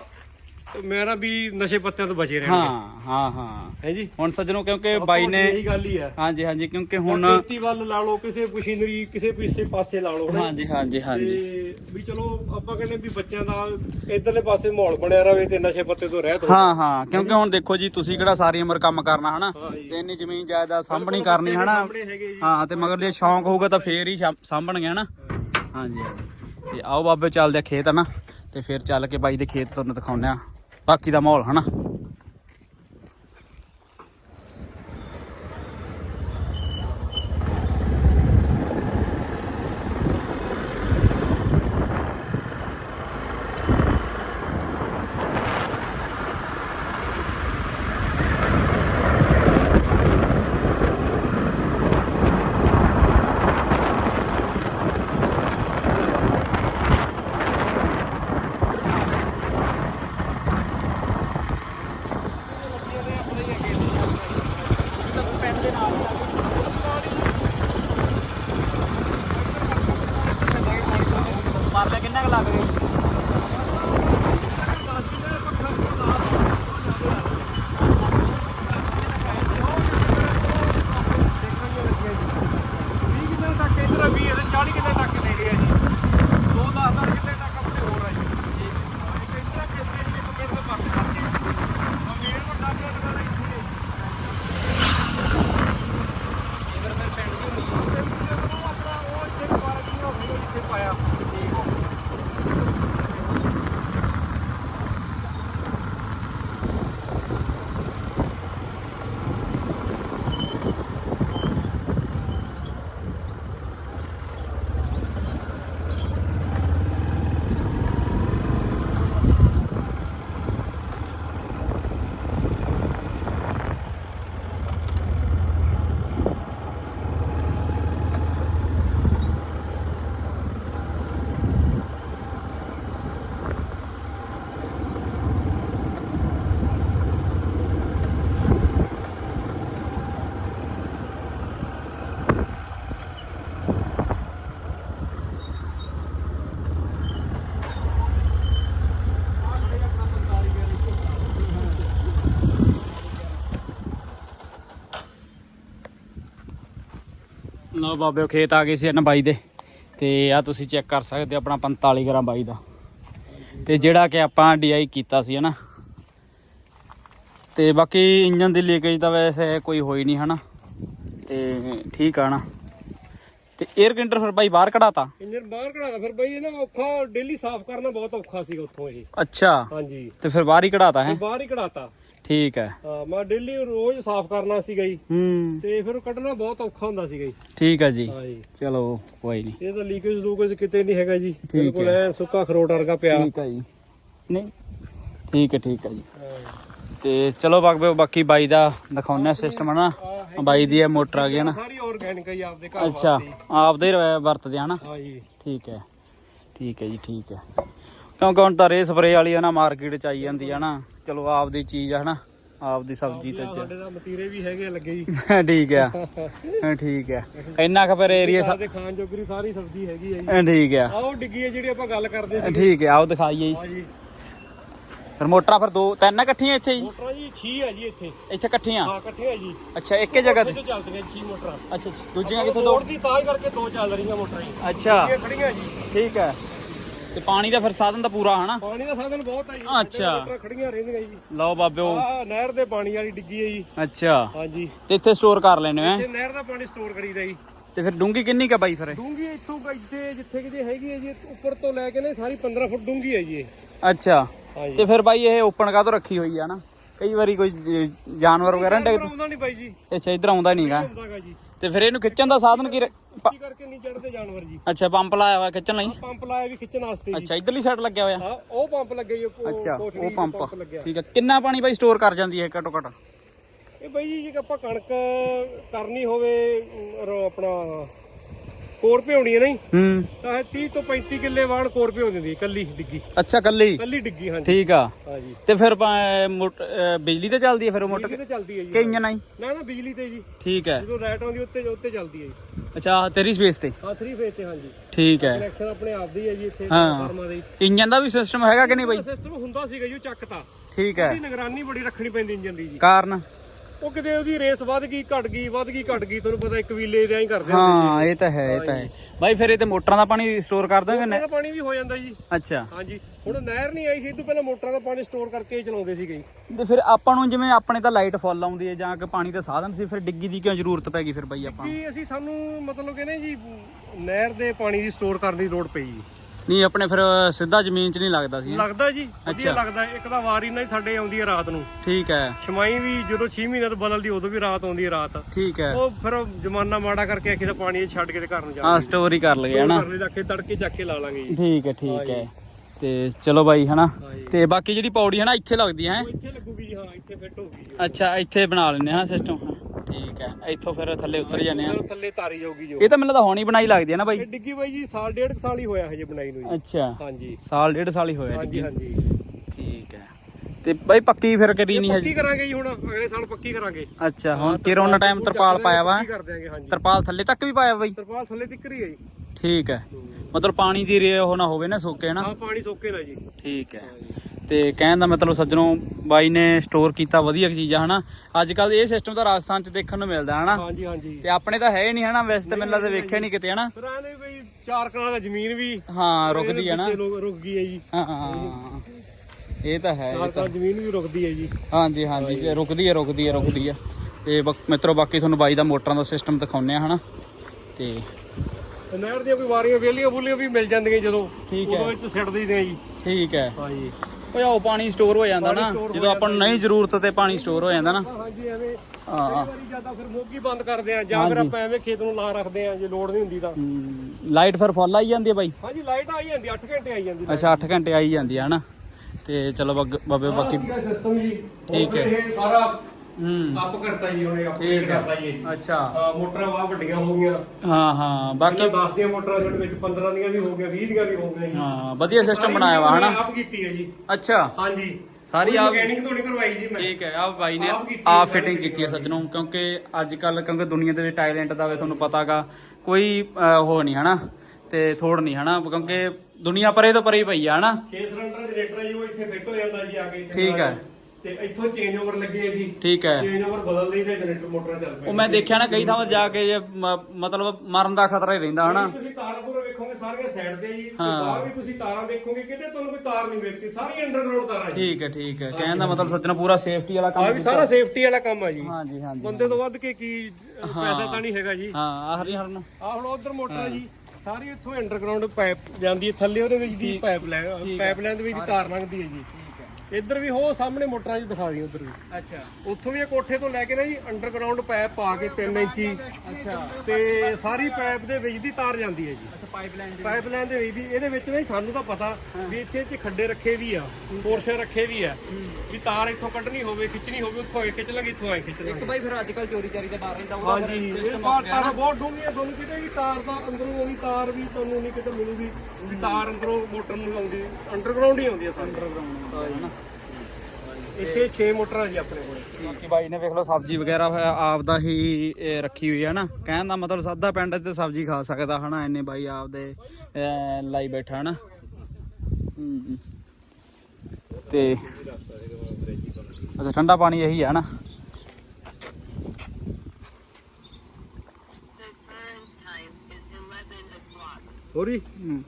ਮੇਰਾ ਵੀ ਨਸ਼ੇ ਪੱਤਿਆਂ ਤੋਂ ਬਚੇ ਰਹਿਣਗੇ। ਹਾਂ ਹਾਂ ਹਾਂ। ਹੈ ਜੀ? ਹੁਣ ਸੱਜਣੋ ਕਿਉਂਕਿ ਬਾਈ ਨੇ ਇਹੀ ਗੱਲ ਹੀ ਹੈ। ਹਾਂਜੀ ਹਾਂਜੀ ਕਿਉਂਕਿ ਹੁਣ ਖੇਤੀ ਵੱਲ ਲਾ ਲਓ ਕਿਸੇ ਮਸ਼ੀਨਰੀ ਕਿਸੇ ਪਿੱਛੇ ਪਾਸੇ ਲਾ ਲਓ। ਹਾਂਜੀ ਹਾਂਜੀ ਹਾਂਜੀ। ਤੇ ਵੀ ਚਲੋ ਆਪਾਂ ਕਹਿੰਦੇ ਵੀ ਬੱਚਿਆਂ ਦਾ ਇਧਰਲੇ ਪਾਸੇ ਮਾਹੌਲ ਬਣਿਆ ਰਵੇ ਤੇ ਨਸ਼ੇ ਪੱਤੇ ਤੋਂ ਰਹਿਤ ਹੋਵੇ। ਹਾਂ ਹਾਂ ਕਿਉਂਕਿ ਹੁਣ ਦੇਖੋ ਜੀ ਤੁਸੀਂ ਕਿਹੜਾ ਸਾਰੀ ਉਮਰ ਕੰਮ ਕਰਨਾ ਹਨਾ? ਹਾਂ। ਤੇ ਇੰਨੀ ਜ਼ਮੀਨ ਜਾਇਦਾਦ ਸਾਂਭਣੀ ਕਰਨੀ ਹਨਾ? ਸਾਹਮਣੇ ਹੈਗੇ ਜੀ। ਹਾਂ ਤੇ ਮਗਰ ਜੇ ਸ਼ੌਂਕ ਹੋਊਗਾ ਤਾਂ ਫੇਰ ਹੀ ਸ਼ਾਂ- ਸਾਂਭਣਗੇ ਹਨਾ? ਹਾਂਜੀ ਹਾਂਜੀ। ਤੇ ਆਓ ਬਾਬੇ ਚੱਲਦੇ ਆ ਖੇਤ ਹਨਾ? ਤੇ ਫਿਰ ਚੱਲ ਕੇ ਬਾਈ ਦੇ ਖੇਤ ਤੁਹਾਨੂੰ ਦਿਖਾਉਂਦੇ ਆ। ਬਾਕੀ ਦਾ ਮਾਹੌਲ ਹਨਾ? ਮਾਰਲੇ ਕਿੰਨਾ ਕੁ ਲੱਗ ਗਏ ਕਿੰਨੇ ਤੱਕ ਇਧਰ 20 ਤੇ 40 ਕਿੰਨੇ ਤੱਕ ਨੇੜੇ ਆ ਜੀ ਦੋ ਦਸ ਦਸ ਕਿੰਨੇ ਤੱਕ ਆਪਣੇ ਹੋਰ ਆ ਜੀ ਇੱਕ ਇਧਰ ਕਿੰਨੇ ਜੀ ਇੱਕ ਮਿੰਟ ਦੇ ਪਾਸੇ ਕਰਕੇ ਮੇਰੇ ਵੱਡਾ ਪਲੇਟ ਵਾਲਾ ਇੱਥੇ ਇਧਰ ਮੇਰੇ ਪਿੰਡ ਦੀ ਹੁੰਦੀ ਹੈ ਆਪਣਾ ਉਹ ਇੱਥੇ ਪਾਰਕਿੰਗ ਹੋ ਗਈ ਇੱਥੇ ਪਾਇਆ ਠੀਕ ਲਓ ਬਾਬੇ ਖੇਤ ਆ ਗਏ ਸੀ ਇਹਨਾਂ ਬਾਈ ਦੇ। ਤੇ ਆ ਤੁਸੀਂ ਚੈੱਕ ਕਰ ਸਕਦੇ ਆਪਣਾ 45 ਗ੍ਰਾਮ ਬਾਈ ਦਾ। ਤੇ ਜਿਹੜਾ ਕਿ ਆਪਾਂ ਡੀਆਈ ਕੀਤਾ ਸੀ ਹਨਾ। ਤੇ ਬਾਕੀ ਇੰਜਨ ਦੀ ਲੀਕੇਜ ਤਾਂ ਵੈਸੇ ਕੋਈ ਹੋਈ ਨਹੀਂ ਹਨਾ। ਤੇ ਠੀਕ ਆ ਨਾ ਤੇ 에ਅਰ ਕੰਡਰ ਫਿਰ ਬਾਈ ਬਾਹਰ ਕਢਾਤਾ? ਇੰਜਨ ਬਾਹਰ ਕਢਾਦਾ ਫਿਰ ਬਈ ਇਹ ਨਾ ਔਖਾ ਡੇਲੀ ਸਾਫ਼ ਕਰਨਾ ਬਹੁਤ ਔਖਾ ਸੀ ਉੱਥੋਂ ਇਹ। ਅੱਛਾ। ਹਾਂਜੀ। ਤੇ ਫਿਰ ਬਾਹਰ ਹੀ ਕਢਾਤਾ ਹੈ? ਬਾਹਰ ਹੀ ਕਢਾਤਾ। ਠੀਕ ਹੈ। ਹਾਂ ਮੈਂ ਡੇਲੀ ਰੋਜ਼ ਸਾਫ਼ ਕਰਨਾ ਸੀਗਾ ਜੀ ਹੂੰ। ਤੇ ਫਿਰ ਕੱਢਣਾ ਬਹੁਤ ਔਖਾ ਹੁੰਦਾ ਸੀਗਾ ਜੀ ਠੀਕ ਹੈ ਜੀ। ਹਾਂ ਜੀ। ਚਲੋ ਕੋਈ ਨਹੀਂ। ਇਹ ਤਾਂ ਲੀਕੇਜ ਲੂਕੇਜ ਕਿਤੇ ਨਹੀਂ ਹੈਗਾ ਜੀ। ਠੀਕ ਬਿਲਕੁਲ ਐ ਸੁੱਕਾ ਖਰੋਟ ਵਰਗਾ ਪਿਆ। ਠੀਕ ਹੈ ਜੀ। ਨਹੀਂ ਠੀਕ ਹੈ ਠੀਕ ਹੈ ਜੀ। ਤੇ ਚਲੋ ਬਾਕੀ ਬਾਕੀ ਬਾਈ ਦਾ ਦਿਖਾਉਣਾ ਸਿਸਟਮ ਹਨਾ। ਬਾਈ ਦੀ ਇਹ ਮੋਟਰ ਆ ਗਈ ਹਨਾ। ਸਾਰੀ ਆਰਗੈਨਿਕ ਹੈ ਆਪਦੇ ਘਰ ਅੱਛਾ ਆਪਦੇ ਹੀ ਵਰਤਦੇ ਹਨਾ। ਹਾਂ ਜੀ। ਠੀਕ ਹੈ। ਠੀਕ ਹੈ ਜੀ ਠੀਕ ਹੈ। ਕਿਉਂਕਿ ਹੁਣ ਤਾਂ ਰੇ ਸਪਰੇ ਵਾਲੀ ਹਨਾ ਮਾਰਕੀਟ ਚ ਆਈ ਜਾਂਦੀ ਹੈ ਨਾ। ਚਲੋ ਆਪਦੀ ਚੀਜ਼ ਆ ਹਨਾ ਆਪਦੀ ਸਬਜ਼ੀ ਤੇ ਸਾਡੇ ਦਾ ਮਤੀਰੇ ਵੀ ਹੈਗੇ ਆ ਲੱਗੇ ਜੀ। ਠੀਕ ਆ। ਹਾਂ, ਠੀਕ ਹੈ ਇੰਨਾ ਕੁ ਫਿਰ ਏਰੀਆ ਸਾਡੇ ਖਾਣ ਜੋਗਰੀ ਸਾਰੀ ਸਬਜ਼ੀ ਹੈਗੀ ਹੈ ਜੀ। ਠੀਕ ਆ। ਉਹ ਡਿੱਗੀ ਹੈ ਜਿਹੜੀ ਆਪਾਂ ਗੱਲ ਕਰਦੇ ਸੀ ਠੀਕ ਹੈ ਆਓ ਦਿਖਾਈਏ ਜੀ। ਹਾਂ ਫਿਰ ਮੋਟਰਾਂ ਫਿਰ ਦੋ ਤਿੰਨ ਇਕੱਠੀਆਂ ਇੱਥੇ ਜੀ? ਮੋਟਰਾਂ ਜੀ 6 ਹੈ ਜੀ ਇੱਥੇ। ਇੱਥੇ ਇਕੱਠੀਆਂ? ਹਾਂ ਇਕੱਠੇ ਹੈ ਜੀ। ਅੱਛਾ ਇੱਕ ਹੀ ਜਗ੍ਹਾ ਤੇ? ਚੱਲਦੀਆਂ 6 ਮੋਟਰਾਂ। ਅੱਛਾ ਦੂਜੀਆਂ ਕਿੱਥੇ ਦੋ? ਦੀ ਤਾਂ ਹੀ ਕਰਕੇ ਦੋ ਚੱਲ ਰਹੀਆਂ ਮੋਟਰਾਂ ਜੀ। ਅੱਛਾ। ਇਹ ਖੜੀਆਂ ਜੀ। ਠੀਕ ਹੈ ਤੇ ਪਾਣੀ ਦਾ ਫਿਰ ਸਾਧਨ ਤਾਂ ਪੂਰਾ ਹਨਾ? ਪਾਣੀ ਦਾ ਸਾਧਨ ਬਹੁਤ ਹੈ ਜੀ। ਅੱਛਾ। ਮੋਟਰਾਂ ਖੜੀਆਂ ਰਹਿੰਦੀਆਂ ਜੀ। ਲਓ ਬਾਬਿਓ। ਆਹ ਨਹਿਰ ਦੇ ਪਾਣੀ ਵਾਲੀ ਡਿੱਗੀ ਹੈ ਜੀ। ਅੱਛਾ। ਹਾਂਜੀ। ਤੇ ਇੱਥੇ ਸਟੋਰ ਕਰ ਲੈਣੇ ਹੈ ਇਹ ਨਹਿਰ ਦਾ ਪਾਣੀ ਸਟੋਰ ਕਰੀਦਾ ਜੀ। ਤੇ ਫਿਰ ਡੂੰਗੀ ਕਿੰਨੀ ਕਾ ਬਾਈ ਫਿਰ ਇਹ? ਡੂੰਗੀ ਇੱਥੋਂ ਕੁ ਇੱਥੇ ਜਿੱਥੇ ਕਿਤੇ ਹੈਗੀ ਹੈ ਜੀ ਉੱਪਰ ਤੋਂ ਲੈ ਕੇ ਨਾ ਸਾਰੀ 15 ਫੁੱਟ ਡੂੰਗੀ ਹੈ ਜੀ ਇਹ। ਅੱਛਾ। ਹਾਂਜੀ। ਤੇ ਫਿਰ ਬਾਈ ਇਹ ਓਪਨ ਕਾਹਤੋਂ ਰੱਖੀ ਹੋਈ ਆ ਨਾ ਕਈ ਵਾਰੀ ਕੋਈ ਜ- ਜਾਨਵਰ ਵਗੈਰਾ ਡਿੱਗ ਆਉਂਦਾ ਨਹੀਂ ਬਾਈ ਜੀ। ਅੱਛਾ ਇਧਰ ਆਉਂਦਾ ਨਹੀਂਗਾ ਆਉਂਦਾਗਾ ਜੀ। ਤੇ ਫਿਰ ਇਹਨੂੰ ਖਿੱਚਣ ਦਾ ਸਾਧਨ ਕੀ ਰ- ਪ- ਕੀ ਕਰਕੇ ਨਹੀਂ ਚੜਦੇ ਜਾਨਵਰ ਜੀ? ਅੱਛਾ ਪੰਪ ਲਾਇਆ ਹੋਇਆ ਖਿੱਚਣ ਲਈ? ਪੰਪ ਲਾਇਆ ਵੀ ਖਿੱਚਣ ਵਾਸਤੇ ਜੀ। ਅੱਛਾ ਇਧਰਲੀ ਸਾਈਡ ਲੱਗਿਆ ਹੋਇਆ? ਹਾਂ ਉਹ ਪੰਪ ਲੱਗੇ ਜੀ ਉਹ ਅੱਛਾ ਕੋਠੜੀ ਉਹ ਦੇ ਪੰਪ। ਲੱਗਿਆ। ਠੀਕ ਹੈ ਕਿੰਨਾ ਪਾਣੀ ਬਾਈ ਸਟੋਰ ਕਰ ਜਾਂਦੀ ਹੈ ਘੱਟੋ ਘੱਟ? ਇਹ ਬਾਈ ਜੀ ਜੇ ਆਪਾਂ ਕਣਕ ਕਰਨੀ ਹੋਵੇ ਅਮ, ਆਪਣਾ ਕੋਰ ਭਿਉਣੀ ਹੈ ਨਹੀਂ? ਹੂੰ। ਤਾਂ ਇਹ 30 ਤੋਂ 35 ਕਿੱਲੇ ਵਾਣ ਕੋਰ ਭਿਉ ਦਿੰਦੀ ਹੈ, ਕੱਲੀ ਡਿੱਗੀ। ਅੱਛਾ ਕੱਲੀ? ਕੱਲੀ ਡਿੱਗੀ ਹਾਂਜੀ। ਠੀਕ ਆ। ਹਾਂਜੀ। ਤੇ ਫਿਰ ਪਾ- ਮੋਟ- ਅਹ ਬਿਜਲੀ ਤੇ ਚੱਲਦੀ ਹੈ ਫਿਰ ਉਹ ਮੋਟਰ ਬਿਜਲੀ ਤੇ ਚੱਲਦੀ ਹੈ ਜੀ ਕਿ ਇੰਜਨ ਆਈ ਨਾ ਨਾ ਬਿਜਲੀ ਤੇ ਜੀ। ਠੀਕ ਹੈ। ਜਦੋਂ ਲਾਈਟ ਆਉਂਦੀ ਉੱਤੇ ਉੱਤੇ ਚੱਲਦੀ ਹੈ ਜੀ। ਅੱਛਾ ਤੇਰੀ ਸਪੇਸ ਤੇ? ਹਾਂ 3 ਫੇਜ਼ ਤੇ ਹਾਂਜੀ। ਠੀਕ ਹੈ। ਕਨੈਕਸ਼ਨ ਆਪਣੇ ਆਪ ਦੀ ਹੈ ਜੀ ਇੱਥੇ ਹਾਂ। ਫਾਰਮਾਂ ਦੇ ਇੰਜਨ ਦਾ ਵੀ ਸਿਸਟਮ ਹੈਗਾ ਕਿ ਨਹੀਂ ਬਾਈ? ਸਿਸਟਮ ਹੁੰਦਾ ਸੀਗਾ ਜੀ ਉਹ ਚੱਕਤਾ। ਠੀਕ ਹੈ। ਉਹਦੀ ਨਿਗਰਾਨੀ ਬੜੀ ਰੱਖਣੀ ਪੈਂਦੀ ਇੰਜਨ ਦੀ ਜੀ। ਕਾਰਨ? ਉਹ ਕਿਤੇ ਉਹਦੀ ਰੇਸ ਵੱਧ ਗਈ ਘਟ ਗਈ ਵੱਧ ਗਈ ਘਟ ਗਈ ਤੁਹਾਨੂੰ ਪਤਾ ਇੱਕ ਵੀਲੇ ਦੇ ਐਂ ਕਰਦੇ ਹਾਂ ਇਹ ਤਾਂ ਹੈ ਇਹ ਤਾਂ ਹੈ। ਬਾਈ ਫਿਰ ਇਹ ਤੇ ਮੋਟਰਾਂ ਦਾ ਪਾਣੀ ਸਟੋਰ ਕਰ ਦਾਂਗੇ ਦਾ ਪਾਣੀ ਵੀ ਹੋ ਜਾਂਦਾ ਜੀ। ਅੱਛਾ। ਹਾਂਜੀ। ਹੁਣ ਨਹਿਰ ਨਹੀਂ ਆਈ ਸੀ ਤੋਂ ਪਹਿਲਾਂ ਮੋਟਰਾਂ ਦਾ ਪਾਣੀ ਸਟੋਰ ਕਰਕੇ ਚਲਾਉਂਦੇ ਸੀਗੇ ਤੇ ਫਿਰ ਆਪਾਂ ਨੂੰ ਜਿਵੇਂ ਆਪਣੇ ਤਾਂ ਲਾਈਟ ਫੁੱਲ ਆਉਂਦੀ ਹੈ ਜਾਂ ਕਿ ਪਾਣੀ ਦਾ ਸਾਧਨ ਸੀ ਫਿਰ ਡਿੱਗੀ ਦੀ ਕਿਉਂ ਜ਼ਰੂਰਤ ਪੈ ਗਈ ਫਿਰ ਬਾਈ ਆਪਾਂ ਨੂੰ? ਕੀ ਅਸੀਂ ਸਾਨੂੰ ਮਤਲਬ ਕਹਿੰਦੇ ਜੀ ਨਹਿਰ ਦੇ ਪਾਣੀ ਦੀ ਸਟੋਰ ਕਰਨ ਦੀ ਲੋੜ ਪਈ ਜੀ। ਨਹੀਂ ਆਪਣੇ ਫਿਰ ਸਿੱਧਾ ਜ਼ਮੀਨ 'ਚ ਨਹੀਂ ਲੱਗਦਾ ਸੀ। ਹੈਂ? ਲੱਗਦਾ ਜੀ ਵਧੀਆ ਲੱਗਦਾ ਇੱਕ ਤਾਂ ਵਾਰੀ ਹੀ ਸਾਡੇ ਆਉਂਦੀ ਹੈ ਰਾਤ ਨੂੰ। ਠੀਕ ਹੈ। ਛਮਾਈ ਵੀ ਜਦੋਂ 6 ਮਹੀਨਿਆਂ ਤੋਂ ਬਦਲਦੀ ਉਦੋਂ ਵੀ ਰਾਤ ਆਉਂਦੀ ਹੈ ਰਾਤ। ਠੀਕ ਹੈ। ਉਹ ਫਿਰ ਜਮਾਨਾ ਮਾੜਾ ਕਰਕੇ ਆਖੀ ਦਾ ਪਾਣੀ ਛੱਡ ਕੇ ਤੇ ਘਰ ਨੂੰ ਹਾਂ ਜਾਣਾ ਸਟੋਰੀ ਕਰ ਲਗੇ ਹਨਾ। ਘਰ ਲੈ ਕੇ ਤੜਕੇ ਚੱਕ ਕੇ ਲਾ ਲਾਂਗੇ ਜੀ। ਠੀਕ ਹੈ ਠੀਕ ਹੈ ਤੇ ਚਲੋ ਬਾਈ ਹਨਾ। ਤੇ ਬਾਕੀ ਜਿਹੜੀ ਪੌੜੀ ਹੈ ਨਾ ਇੱਥੇ ਲੱਗਦੀ ਹੈ ਇੱਥੇ ਲੱਗੂਗੀ ਜੀ ਹਾਂ ਇੱਥੇ ਫਿੱਟ ਹੋਊਗੀ ਅੱਛਾ ਇੱਥੇ ਬਣਾ ਲੈਣੇ ਹਾਂ ਸਿਸਟਮ ਠੀਕ ਹੈ। ਇੱਥੋਂ ਫਿਰ ਥੱਲੇ ਉਤਰ ਜਾਂਦੇ ਆ। ਥੱਲੇ ਤਾਰੀ ਜਾਊਗੀ ਜੋ। ਇਹ ਤਾਂ ਮੈਨੂੰ ਤਾਂ ਹੋਣੀ ਬਣਾਈ ਲੱਗਦੀ ਹੈ ਨਾ ਬਾਈ। ਇਹ ਡਿੱਗੀ ਬਾਈ ਜੀ ਸਾਲ ਡੇਢ ਕੁ ਸਾਲ ਹੀ ਹੋਇਆ ਹਜੇ ਬਣਾਈ ਨੂੰ ਜੀ। ਅੱਛਾ। ਹਾਂਜੀ। ਸਾਲ ਡੇਢ ਸਾਲ ਹੀ ਹੋਇਆ ਹਾਂਜੀ ਜੀ ਹਾਂਜੀ। ਠੀਕ ਹੈ। ਤੇ ਬਾਈ ਪੱਕੀ ਫਿਰ ਕਰੀ ਨਹੀਂ ਹੈ ਪੱਕੀ ਕਰਾਂਗੇ ਜੀ ਹੁਣ ਅਗਲੇ ਸਾਲ ਪੱਕੀ ਕਰਾਂਗੇ। ਅੱਛਾ ਹੁਣ ਕਿਰੋਨਾ ਟਾਈਮ ਤਰਪਾਲ ਪਾਇਆ ਵਾ। ਪੱਕੀ ਕਰ ਦਿਆਂਗੇ ਹਾਂਜੀ। ਤਰਪਾਲ ਥੱਲੇ ਤੱਕ ਵੀ ਪਾਇਆ ਬਾਈ? ਤਰਪਾਲ ਥੱਲੇ ਤਿੱਕਰ ਹੀ ਹੈ ਜੀ। ਠੀਕ ਹੈ। ਮਤਲਬ ਪਾਣੀ ਦੀ ਰੇ ਉਹ ਨਾ ਹੋਵੇ ਨਾ ਸੋਕੇ ਨਾ? ਹਾਂ ਪਾਣੀ ਸੋਕੇ ਨਾ ਜੀ। ਠੀਕ ਹੈ। ਤੇ ਕਹਿਣ ਦਾ ਮਤਲਬ ਸੱਜਣੋ ਬਾਈ ਨੇ ਸਟੋਰ ਕੀਤਾ ਵਧੀਆ ਚੀਜ਼ ਆ ਹਨਾ? ਅੱਜ ਕੱਲ ਇਹ ਸਿਸਟਮ ਤਾਂ ਰਾਜਸਥਾਨ ਚ ਦੇਖਣ ਨੂੰ ਮਿਲਦਾ ਹਨਾ? ਹਾਂਜੀ ਹਾਂਜੀ। ਤੇ ਆਪਣੇ ਤਾਂ ਹੈ ਹੀ ਨਹੀਂ ਹਨਾ? ਵੈਸੇ ਤਾਂ ਮੈਨੂੰ ਲੱਗਦਾ ਵੇਖਿਆ ਨਹੀਂ। ਕਿਤੇ ਹਨਾ? ਫਿਰ ਆਨੇ ਬਈ ਚਾਰ ਕਨਾਲ ਦਾ ਜ਼ਮੀਨ ਵੀ ਹਾਂ ਰੁਕਦੀ ਹੈ ਨਾ। ਰੁਕ ਗਈ ਹੈ ਜੀ। ਹਾਂ ਇਹ ਤਾਂ ਹੈ ਕਨਾਲ ਜ਼ਮੀਨ ਵੀ ਰੁਕਦੀ ਹੈ ਜੀ। ਹਾਂਜੀ ਹਾਂਜੀ ਜੇ ਰੁਕਦੀ ਹੈ ਰੁਕਦੀ ਹੈ ਰੁਕਦੀ ਹੈ। ਤੇ ਮਿੱਤਰੋ ਬਾਕੀ ਤੁਹਾਨੂੰ ਬਾਈ ਦਾ ਮੋਟਰਾਂ ਦਾ ਸਿਸਟਮ ਦਿਖਾਉਂਦੇ ਆ ਹਨਾ? ਤੇ ਨਹਿਰ ਦੀਆਂ ਕੋਈ ਵਾਰੀਆਂ ਵੇਲੀਆਂ ਬੁਲੀਆਂ ਵੀ ਮਿਲ ਜਾਂਦੀਆਂ ਜਦੋਂ। ਠੀਕ ਹੈ। ਉਦੋਂ ਇੱਥੇ ਸਿੱਟ ਦਈਦੇ ਆ ਜੀ। ਠੀਕ ਹੈ। ਹਾਂਜੀ। ਉਹ ਪਾਣੀ ਸਟੋਰ ਹੋ ਜਾਂਦਾ ਨਾ। ਜਦੋਂ ਆਪਾਂ ਨੂੰ ਨਹੀਂ ਜ਼ਰੂਰਤ ਤੇ ਪਾਣੀ ਸਟੋਰ ਹੋ ਜਾਂਦਾ ਨਾ। ਹਾਂਜੀ ਐਵੇਂ ਹਾਂ ਜ਼ਿਆਦਾ ਫਿਰ ਮੋਗੀ ਬੰਦ ਕਰਦੇ ਆ ਜਾਂ ਫਿਰ ਆਪਾਂ ਐਵੇਂ ਖੇਤ ਨੂੰ ਲਾ ਰੱਖਦੇ ਆ ਜੇ ਲੋੜ ਨਹੀਂ ਹੁੰਦੀ ਤਾਂ। ਲਾਈਟ ਫਿਰ ਫੁੱਲ ਆਈ ਜਾਂਦੀ ਹੈ ਬਾਈ? ਹਾਂਜੀ ਲਾਈਟ ਆਈ ਜਾਂਦੀ 8 ਘੰਟੇ ਆਈ ਜਾਂਦੀ ਅੱਛਾ 8 ਘੰਟੇ ਆਈ ਜਾਂਦੀ ਹੈ ਹਨਾ। ਤੇ ਚਲੋ ਬੱਗ- ਬਾਬੇ ਬਾਕੀ ਸਿਸਟਮ ਜੀ। ਠੀਕ ਹੈ। ਇਹ ਸਾਰਾ ਹੂੰ। ਅਪ ਕਰਤਾ ਜੀ ਉਹਨੇ ਠੀਕ ਹੈ। ਕਰਤਾ ਜੀ। ਅੱਛਾ। ਮੋਟਰਾਂ ਵਾ ਵੱਡੀਆਂ ਹੋ ਗਈਆਂ। ਹਾਂ ਹਾਂ ਬਾਕੀ ਪਹਿਲਾਂ 10 ਦੀਆਂ ਮੋਟਰਾਂ ਜਿਹੜੇ ਵਿੱਚ 15 ਦੀਆਂ ਵੀ ਹੋ ਗਈਆਂ 20 ਦੀਆਂ ਵੀ ਹੋ ਗਈਆਂ ਜੀ। ਹਾਂ ਵਧੀਆ ਸਿਸਟਮ ਬਣਾਇਆ ਵਾ ਹਨਾ? ਆਪ ਕੀਤੀ ਹੈ ਜੀ। ਅੱਛਾ। ਹਾਂਜੀ। ਸਾਰੀ ਆਪ ਮੈਕੈਨਿਕ ਤੋਂ ਨਹੀਂ ਕਰਵਾਈ ਜੀ ਮੈਂ। ਠੀਕ ਹੈ ਆ ਬਾਈ ਨੇ ਆਪ ਕੀਤੀ ਆ ਹੈ ਫਿਟਿੰਗ ਕੀਤੀ ਹੈ ਸੱਜਣੋਂ ਕਿਉਂਕਿ ਅੱਜ ਕੱਲ ਕਿਉਂਕਿ ਦੁਨੀਆ ਦੇ ਵਿੱਚ ਟੈਲੈਂਟ ਦਾ ਵੇ ਤੁਹਾਨੂੰ ਪਤਾਗਾ ਕੋਈ ਅਹ, ਉਹ ਨਹੀਂ ਹਨਾ? ਤੇ ਥੋੜ ਨਹੀਂ ਹਨਾ? ਕਿਉਂਕਿ ਦੁਨੀਆ ਪਰੇ ਤੋਂ ਪਰੇ ਹੀ ਪਈ ਆ ਹਨਾ? 6 ਸਿਲੰਡਰ ਜਨਰੇਟਰ ਹੈ ਜੀ ਉਹ ਇੱਥੇ ਫਿੱਟ ਹੋ ਜਾਂਦਾ ਜੀ ਆ ਕੇ ਇੱਥੇ ਠੀਕ ਹੈ। ਤੇ ਇੱਥੋਂ ਚੇਂਜ ਓਵਰ ਲੱਗੇ ਹੈ ਜੀ ਠੀਕ ਹੈ। ਚੇਂਜ ਓਵਰ ਬਦਲ ਲਈ ਤੇ ਜਨਰੇਟਰ ਮੋਟਰਾਂ ਚੱਲ ਉਹ ਪਏ ਮੈਂ ਦੇਖਿਆ ਨਾ ਕਈ ਥਾਵਾਂ ਜਾ ਕੇ ਜੇ ਮ- ਮਤਲਬ ਮਰਨ ਦਾ ਖਤਰਾ ਹੀ ਰਹਿੰਦਾ ਹਨਾ? ਤੁਸੀਂ ਤਾਰਪੁਰ ਵੇਖੋਗੇ ਸਾਰੀਆਂ ਸਾਈਡ ਤੇ ਜੀ ਤੇ ਹਾਂ। ਬਾਹਰ ਵੀ ਤੁਸੀਂ ਤਾਰਾਂ ਦੇਖੋਗੇ ਕਿਤੇ ਤੁਹਾਨੂੰ ਕੋਈ ਤਾਰ ਨਹੀਂ ਮਿਲਦੀ ਸਾਰੀ ਅੰਡਰਗਰਾਉਂਡ ਤਾਰਾਂ ਜੀ। ਠੀਕ ਹੈ ਠੀਕ ਹੈ। ਕਹਿਣ ਦਾ ਮਤਲਬ ਸੱਜਣਾ ਪੂਰਾ ਸੇਫਟੀ ਵਾਲਾ ਆ ਕੰਮ ਵੀ ਸਾਰਾ ਸੇਫਟੀ ਵਾਲਾ ਕੰਮ ਆ ਜੀ। ਹਾਂਜੀ ਹਾਂਜੀ ਬੰਦੇ ਤੋਂ ਵੱਧ ਕੇ ਕੀ ਅਹ, ਪੈਸਾ ਤਾਂ ਨਹੀਂ ਹੈਗਾ ਜੀ। ਹਾਂ ਆਹ ਹਰੀ ਹਰਨ। ਆ ਹੁਣ ਉਧਰ ਮੋਟਰ ਹੈ। ਜੀ ਸਾਰੀ ਇੱਥੋਂ ਅੰਡਰਗਰਾਉਂਡ ਪਾਈਪ ਜਾਂਦੀ ਹੈ ਥੱਲੇ ਉਹਦੇ ਵਿੱਚ ਦੀ ਪਾਈਪ ਲੈ ਪਾਈਪ ਲਾਈਨ ਦੇ ਵਿੱਚ ਤਾਰ ਲੰਘਦੀ ਹੈ ਜੀ। ਇੱਧਰ ਵੀ ਹੋ ਸਾਹਮਣੇ ਮੋਟਰਾਂ 'ਚ ਦਿਖਾ ਦੀ ਉਧਰ ਵੀ। ਅੱਛਾ। ਉੱਥੋਂ ਵੀ ਇਹ ਕੋਠੇ ਤੋਂ ਲੈ ਕੇ ਨਾ ਜੀ ਅੰਡਰਗਰਾਉਂਡ ਪਾਈਪ ਪਾ ਕੇ 3 ਇੰਚੀ। ਅੱਛਾ। ਤੇ ਸਾਰੀ ਪਾਈਪ ਦੇ ਵਿੱਚ ਦੀ ਤਾਰ ਜਾਂਦੀ ਹੈ ਜੀ। ਪਾਈਪਲਾਈਨ ਪਾਈਪ ਲਾਈਨ ਦੇ ਵਿੱਚ ਦੀ ਇਹਦੇ ਵਿੱਚ ਨਾ ਸਾਨੂੰ ਤਾਂ ਪਤਾ ਵੀ ਇੱਥੇ ਚ ਖੱਡੇ ਰੱਖੇ ਵੀ ਆ ਪੋਰਸ਼ਨ ਰੱਖੇ ਵੀ ਆ। ਵੀ ਤਾਰ ਇੱਥੋਂ ਕੱਢਣੀ ਹੋਵੇ ਖਿੱਚਣੀ ਹੋਵੇ ਉੱਥੋਂ ਐ ਖਿੱਚ ਲਾਂਗੇ ਇੱਥੋਂ ਐ ਖਿੱਚ ਲਾਂਗੇ। ਬਾਈ ਫਿਰ ਅੱਜ ਕੱਲ ਚੋਰੀ ਚਾਰੀ ਦਾ ਡਰ ਰਹਿੰਦਾ ਹਾਂਜੀ ਇਹ ਤਾਰ ਤਾਰਾਂ ਬਹੁਤ ਡੂੰਘੀਆਂ ਤੁਹਾਨੂੰ ਕਿਤੇ ਵੀ ਤਾਰ ਦਾ ਅੰਦਰੋਂ ਆਉਣੀ ਤਾਰ ਵੀ ਤੁਹਾਨੂੰ ਨਹੀਂ ਕਿਤੇ ਮਿਲੂਗੀ ਵੀ ਤਾਰ ਅੰਦਰੋਂ ਮੋਟਰ ਨੂੰ ਆਉਂਦੀ ਅੰਡਰਗਰਾਉਂਡ ਹੀ ਆਉਂਦੀ ਆ ਸਾਰੀ। ਹਨਾ ਇੱਥੇ 6 ਮੋਟਰਾਂ ਜੀ ਆਪਣੇ ਕੋਲ। ਬਾਕੀ ਬਾਈ ਨੇ ਵੇਖ ਲਓ ਸਬਜ਼ੀ ਵਗੈਰਾ ਹੋਇਆ ਆਪ ਦਾ ਹੀ ਇਹ ਰੱਖੀ ਹੋਈ ਹੈ ਨਾ। ਕਹਿਣ ਦਾ ਮਤਲਬ ਸਾਦਾ ਪਿੰਡ ਤੇ ਸਬਜ਼ੀ ਖਾ ਸਕਦਾ ਹਨਾ ਇੰਨੇ ਬਾਈ ਆਪ ਦੇ ਅਹ, ਲਾਈ ਬੈਠਾ ਹਨਾ। ਹੂੰ। ਤੇ ਅੱਛਾ ਠੰਡਾ ਪਾਣੀ ਇਹੀ ਹੈ ਨਾ ਹੋਰੀ ਹੂੰ।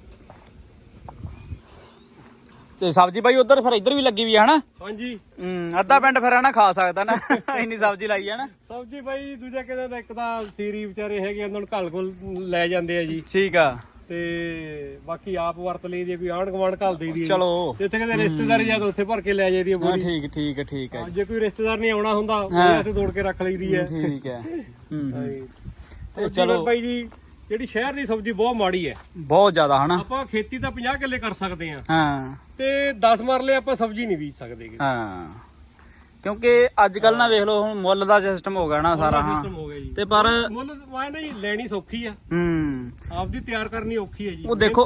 ਤੇ ਸਬਜ਼ੀ ਬਾਈ ਉਧਰ ਫਿਰ ਇੱਧਰ ਵੀ ਲੱਗੀ ਵੀ ਹੈ ਹਨਾ? ਹਾਂਜੀ। ਹੂੰ ਅੱਧਾ ਪਿੰਡ ਫਿਰ ਹਨਾ ਖਾ ਸਕਦਾ ਨਾ ਇੰਨੀ ਸਬਜ਼ੀ ਲਾਈ ਹੈ ਨਾ। ਸਬਜ਼ੀ ਬਾਈ ਦੂਜਾ ਕਿਹਦਾ ਇੱਕ ਤਾਂ ਸੀਰੀ ਵਿਚਾਰੇ ਹੈਗੇ ਉਹਨਾਂ ਨੂੰ ਘਲ ਕੋਲ ਲੈ ਜਾਂਦੇ ਆ ਜੀ। ਠੀਕ ਆ। ਤੇ ਬਾਕੀ ਆਪ ਵਰਤ ਲਈ ਦੀ ਕੋਈ ਆਂਢ ਗੁਆਂਢ ਘਲ ਦੇ ਦੀ ਚਲੋ। ਜਿੱਥੇ ਕਿਤੇ ਰਿਸ਼ਤੇਦਾਰ ਜਾਂ ਉੱਥੇ ਭਰ ਕੇ ਲੈ ਜਾਈਦੀ ਆ ਹਾਂ ਬੋਰੀ ਠੀਕ ਠੀਕ ਠੀਕ ਹੈ ਜੇ ਕੋਈ ਰਿਸ਼ਤੇਦਾਰ ਨਹੀਂ ਆਉਣਾ ਹੁੰਦਾ ਉਹਦੇ ਹੱਥੇ ਤੋੜ ਕੇ ਰੱਖ ਲਈਦੀ ਹੈ ਠੀਕ ਹੂੰ ਹੂੰ। ਤੇ ਚਲੋ। ਬਾਈ ਜੀ ਜਿਹੜੀ ਸ਼ਹਿਰ ਦੀ ਸਬਜ਼ੀ ਬਹੁਤ ਮਾੜੀ ਹੈ। ਬਹੁਤ ਜ਼ਿਆਦਾ ਹਨਾ? ਆਪਾਂ ਖੇਤੀ ਤਾਂ 50 ਕਿੱਲੇ ਕਰ ਸਕਦੇ ਆ ਹਾਂ। ਤੇ 10 ਮਰਲੇ ਆਪਾਂ ਸਬਜ਼ੀ ਨਹੀਂ ਬੀਜ ਸਕਦੇ। ਹਾਂ। ਕਿਉਂਕਿ ਅੱਜ ਕੱਲ ਨਾ ਵੇਖ ਲਓ ਹੁਣ ਮੁੱਲ ਦਾ ਸਿਸਟਮ ਹੋ ਗਿਆ ਨਾ ਸਾਰਾ ਹਾਂ। ਸਿਸਟਮ ਹੋ ਗਿਆ ਜੀ। ਤੇ ਪਰ ਮੁੱਲ ਵਾਏ ਨਹੀਂ ਲੈਣੀ ਸੌਖੀ ਆ। ਹੂੰ। ਆਪਦੀ ਤਿਆਰ ਕਰਨੀ ਔਖੀ ਹੈ ਜੀ। ਉਹ ਦੇਖੋ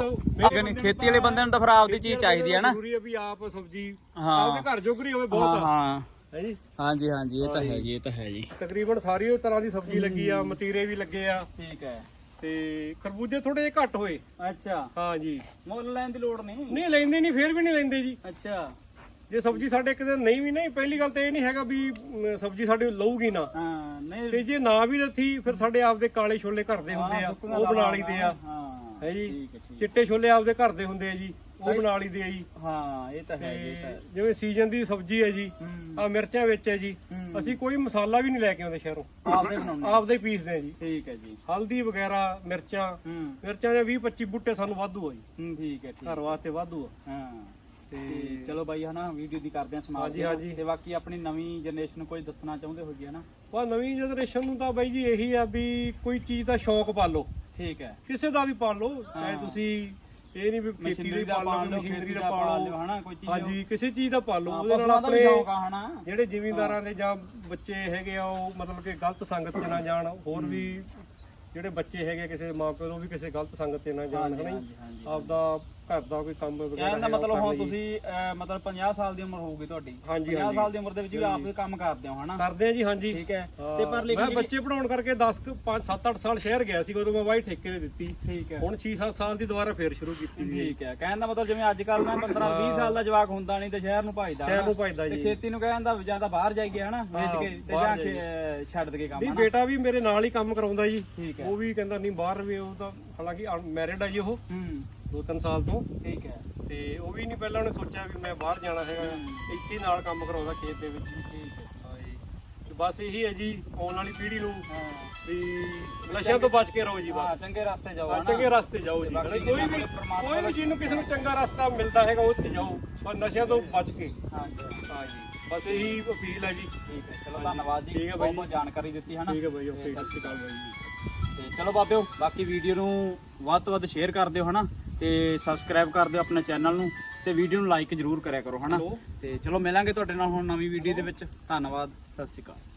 ਖੇਤੀ ਵਾਲੇ ਬੰਦੇ ਨੂੰ ਤਾਂ ਫਿਰ ਆਪਦੀ ਚੀਜ਼ ਚਾਹੀਦੀ ਹੈ ਨਾ। ਜ਼ਰੂਰੀ ਹੈ ਵੀ ਆਪ ਸਬਜ਼ੀ। ਆਪਦੇ ਘਰ ਜੋਗਰੀ ਹੋਵੇ ਬਹੁਤ ਆ ਹਾਂ। ਹਾਂਜੀ ਹਾਂਜੀ ਇਹ ਤਾਂ ਹੈ ਜੀ। ਇਹ ਤਾਂ ਹੈ ਜੀ। ਤਕਰੀਬਨ ਸਾਰੀ ਉਹ ਤਰ੍ਹਾਂ ਦੀ ਸਬਜ਼ੀ ਲੱਗੀ ਆ ਮਤੀਰੇ ਵੀ ਲੱਗੇ ਆ। ਠੀਕ ਹੈ। ਤੇ ਖਰਬੂਜੇ ਥੋੜੇ ਜਿਹੇ ਘੱਟ ਹੋਏ। ਅੱਛਾ। ਹਾਂ ਜੀ। ਮੁੱਲ ਲੈਣ ਦੀ ਲੋੜ ਨਹੀਂ? ਨਹੀਂ ਲੈਂਦੇ ਨਹੀਂ ਫੇਰ ਵੀ ਨਹੀਂ ਲੈਂਦੇ ਜੀ। ਅੱਛਾ। ਜੇ ਸਬਜ਼ੀ ਸਾਡੇ ਕਿਤੇ ਨਹੀਂ ਵੀ ਨਹੀਂ ਪਹਿਲੀ ਗੱਲ ਤਾਂ ਇਹ ਨਹੀਂ ਹੈਗਾ ਵੀ ਅਮ, ਸਬਜ਼ੀ ਸਾਡੇ ਲਊਗੀ ਨਾ। ਹਾਂ ਨਹੀਂ। ਤੇ ਜੇ ਨਾ ਵੀ ਲੱਥੀ ਫਿਰ ਸਾਡੇ ਆਪਦੇ ਕਾਲੇ ਛੋਲੇ ਘਰ ਦੇ ਹੁੰਦੇ ਆ ਉਹ ਬਣਾ ਲਈਦੇ ਆ। ਹਾਂ। ਹੈ ਜੀ? ਠੀਕ ਹੈ ਠੀਕ ਚਿੱਟੇ ਛੋਲੇ ਆਪਦੇ ਘਰ ਦੇ ਹੁੰਦੇ ਆ ਜੀ। ਉਹ ਬਣਾ ਲਈਦੇ ਆ ਜੀ। ਹਾਂ ਇਹ ਤਾਂ ਹੈ ਜੀ ਤਾਂ ਹੈ। ਜਿਵੇਂ ਸੀਜ਼ਨ ਦੀ ਸਬਜ਼ੀ ਹੈ ਜੀ ਹੂੰ। ਆ ਮਿਰਚਾਂ ਵਿੱਚ ਹੈ ਜੀ ਹੂੰ। ਅਸੀਂ ਕੋਈ ਮਸਾਲਾ ਵੀ ਨਹੀਂ ਲੈ ਕੇ ਆਉਂਦੇ ਸ਼ਹਿਰੋਂ। ਆਪਦੇ ਬਣਾਉਣੇ ਆਪਦੇ ਪੀਸਦੇ ਆ ਜੀ। ਠੀਕ ਹੈ ਜੀ। ਹਲਦੀ ਵਗੈਰਾ ਮਿਰਚਾਂ ਹੂੰ। ਮਿਰਚਾਂ ਦੇ 20 25 ਬੂਟੇ ਸਾਨੂੰ ਵਾਧੂ ਆ ਜੀ। ਹੂੰ, ਠੀਕ ਹੈ ਠੀਕ। ਘਰ ਵਾਸਤੇ ਵਾਧੂ ਆ। ਹਾਂ। ਤੇ ਚਲੋ ਬਾਈ ਹਨਾ ਵੀਡੀਓ ਦੀ ਕਰਦੇ ਆ ਸਮਾਪਤ ਹਾਂਜੀ, ਹਾਂਜੀ। ਤੇ ਬਾਕੀ ਆਪਣੀ ਨਵੀਂ ਜਨਰੇਸ਼ਨ ਨੂੰ ਕੋਈ ਦੱਸਣਾ ਚਾਹੁੰਦੇ ਹੋਗੇ ਹਨਾ? ਪਰ ਨਵੀਂ ਜਨਰੇਸ਼ਨ ਨੂੰ ਤਾਂ ਬਾਈ ਜੀ ਇਹੀ ਆ ਵੀ ਕੋਈ ਚੀਜ਼ ਦਾ ਸ਼ੌਕ ਪਾਲੋ। ਠੀਕ ਹੈ। ਕਿਸੇ ਦਾ ਵੀ ਪਾਲੋ ਚਾਹੇ ਹਾਂ। ਤੁਸੀਂ ਇਹ ਨਹੀਂ ਵੀ ਖੇਤੀ ਦਾ ਪਾ ਪਾਲੋ ਲਓ ਮਸ਼ੀਨਰੀ ਦਾ ਦਾ ਪਾ ਪਾ ਲਿਓ। ਲਓ ਹਨਾ ਕੋਈ ਚੀਜ਼ ਹਾਂਜੀ ਕਿਸੇ ਚੀਜ਼ ਦਾ ਪਾਲੋ ਹਾਂ, ਉਹਦੇ ਨਾਲ ਆਪਣੇ ਜਿਹੜੇ ਜ਼ਿਮੀਂਦਾਰਾਂ ਦੇ ਜਾਂ ਬੱਚੇ ਹੈਗੇ ਆ ਉਹ ਮਤਲਬ ਕਿ ਗਲਤ ਸੰਗਤ 'ਚ ਨਾ ਜਾਣ ਹੋਰ ਵੀ ਜਿਹੜੇ ਬੱਚੇ ਹੈਗੇ ਕਿਸੇ ਮਾਪਿਆਂ ਉਹ ਵੀ ਕਿਸੇ ਗਲਤ ਸੰਗਤ 'ਚ ਨਾ ਜਾਣ ਹਨਾ ਆਪਦਾ ਘਰ ਦਾ ਕੋਈ ਕੰਮ ਵਗੈਰਾ ਕਹਿਣ ਦਾ ਹੈਗਾ ਉਹ ਮਤਲਬ ਕਰ ਹੁਣ। ਤੁਸੀਂ ਅਹ, ਮਤਲਬ 50 ਸਾਲ ਦੀ ਉਮਰ ਹੋਊਗੀ ਤੁਹਾਡੀ। ਹਾਂਜੀ, 50 ਹਾਂਜੀ। ਸਾਲ ਦੀ ਉਮਰ ਦੇ ਵਿੱਚ ਵੀ ਆਪ ਕੰਮ ਕਰਦੇ ਹੋ ਹਨਾ? ਕਰਦੇ ਆ ਜੀ ਹਾਂਜੀ। ਠੀਕ ਹੈ। ਹਾਂ, ਤੇ ਪਰ ਲੇਕਿਨ ਮੈਂ ਬੱਚੇ ਪੜਾਉਣ ਕਰਕੇ 10 5 7 8 ਸਾਲ ਸ਼ਹਿਰ ਗਿਆ ਸੀ ਉਦੋਂ ਮੈਂ ਵਾਈ ਠੇਕੇ ਤੇ ਦਿੱਤੀ। ਠੀਕ ਹੈ। ਹੁਣ 6 7 ਸਾਲ ਦੀ ਦੁਬਾਰਾ ਫੇਰ ਸ਼ੁਰੂ ਕੀਤੀ ਵੀ ਠੀਕ ਹੈ। ਕਹਿਣ ਦਾ ਮਤਲਬ ਜਿਵੇਂ ਅੱਜ ਕੱਲ ਨਾ 15 20 ਸਾਲ ਦਾ ਜਵਾਕ ਹੁੰਦਾ ਨਹੀਂ ਤੇ ਸ਼ਹਿਰ ਨੂੰ ਭਜਦਾ ਸ਼ਹਿਰ ਹਨਾ। ਨੂੰ ਭਜਦਾ ਤੇ ਜੀ। ਖੇਤੀ ਨੂੰ ਕਹਿਣ ਦਾ ਜਾਂ ਤਾਂ ਬਾਹਰ ਜਾਈਏ ਹਨਾ? ਵੇਚ ਕੇ ਤੇ ਬਾਹਰ ਜਾਂ ਕਿ ਛੱਡ ਦੇ ਕੇ ਕੰਮ ਨਹੀਂ ਹਨਾ? ਬੇਟਾ ਵੀ ਮੇਰੇ ਨਾਲ ਹੀ ਕੰਮ ਕਰਾਉਂਦਾ ਜੀ। ਠੀਕ ਹੈ। ਉਹ ਵੀ ਕਹਿੰਦਾ ਨਹੀਂ ਬਾਹਰ ਵੀ ਉਹ ਤਾਂ ਹਾਲਾਂਕਿ ਮੈਰਿਡ ਆ ਜੀ ਉਹ। ਹੂੰ। 2-3 ਸਾਲ ਤੋਂ। ਠੀਕ ਹੈ। ਤੇ ਉਹ ਵੀ ਨਹੀਂ ਪਹਿਲਾਂ ਉਹਨੇ ਸੋਚਿਆ ਵੀ ਮੈਂ ਬਾਹਰ ਜਾਣਾ ਹੈਗਾ। ਇੱਥੇ ਹੀ ਨਾਲ ਕੰਮ ਕਰਾਉਂਦਾ ਖੇਤ ਦੇ ਵਿੱਚ। ਠੀਕ ਹੈ। ਹਾਂ ਜੀ। ਤੇ ਬਸ ਇਹੀ ਹੈ ਜੀ ਆਉਣ ਵਾਲੀ ਪੀੜ੍ਹੀ ਨੂੰ। ਹਾਂ। ਵੀ ਨਸ਼ਿਆਂ ਤੋਂ ਬਚ ਕੇ ਰਹੋ ਜੀ ਬਸ। ਹਾਂ ਚੰਗੇ ਰਸਤੇ ਜਾਓ ਹਾਂ, ਚੰਗੇ ਰਸਤੇ ਜਾਓ ਜੀ। ਕੋਈ ਵੀ ਕੋਈ ਵੀ ਜਿਹਨੂੰ ਕਿਸੇ ਨੂੰ ਚੰਗਾ ਰਸਤਾ ਮਿਲਦਾ ਹੈਗਾ ਉੱਥੇ ਜਾਓ। ਪਰ ਨਸ਼ਿਆਂ ਤੋਂ ਬਚ ਕੇ। ਹਾਂਜੀ ਹਾਂ ਜੀ। ਬਸ ਇਹੀ ਅਪੀਲ ਹੈ ਜੀ। ਠੀਕ ਹੈ। ਚਲੋ ਧੰਨਵਾਦ ਜੀ। ਹੈ ਬਹੁਤ ਬਹੁਤ ਜਾਣਕਾਰੀ ਦਿੱਤੀ ਹਨਾ। ਠੀਕ ਹੈ ਬਾਈ ਓਕੇ ਸਤਿ ਸ਼੍ਰੀ ਅਕਾਲ। ਬਾਈ ਜੀ। ਤੇ ਚਲੋ ਬਾਬਿਓ ਬਾਕੀ ਵੀਡੀਓ ਨੂੰ ਵੱਧ ਤੋਂ ਵੱਧ ਸ਼ੇਅਰ ਕਰ ਦਿਓ ਹਨਾ? ਤੇ ਸਬਸਕ੍ਰਾਈਬ ਕਰ ਦਿਓ ਆਪਣੇ ਚੈਨਲ ਨੂੰ ਤੇ ਵੀਡੀਓ ਨੂੰ ਲਾਈਕ ਜਰੂਰ ਕਰਿਆ ਕਰੋ ਹਨਾ। ਤੇ ਚਲੋ ਮਿਲਾਂਗੇ ਤੁਹਾਡੇ ਨਾਲ ਹੁਣ ਨਵੀਂ ਵੀਡੀਓ ਦੇ ਵਿੱਚ। ਧੰਨਵਾਦ ਸਤਿ ਸ਼੍ਰੀ ਅਕਾਲ।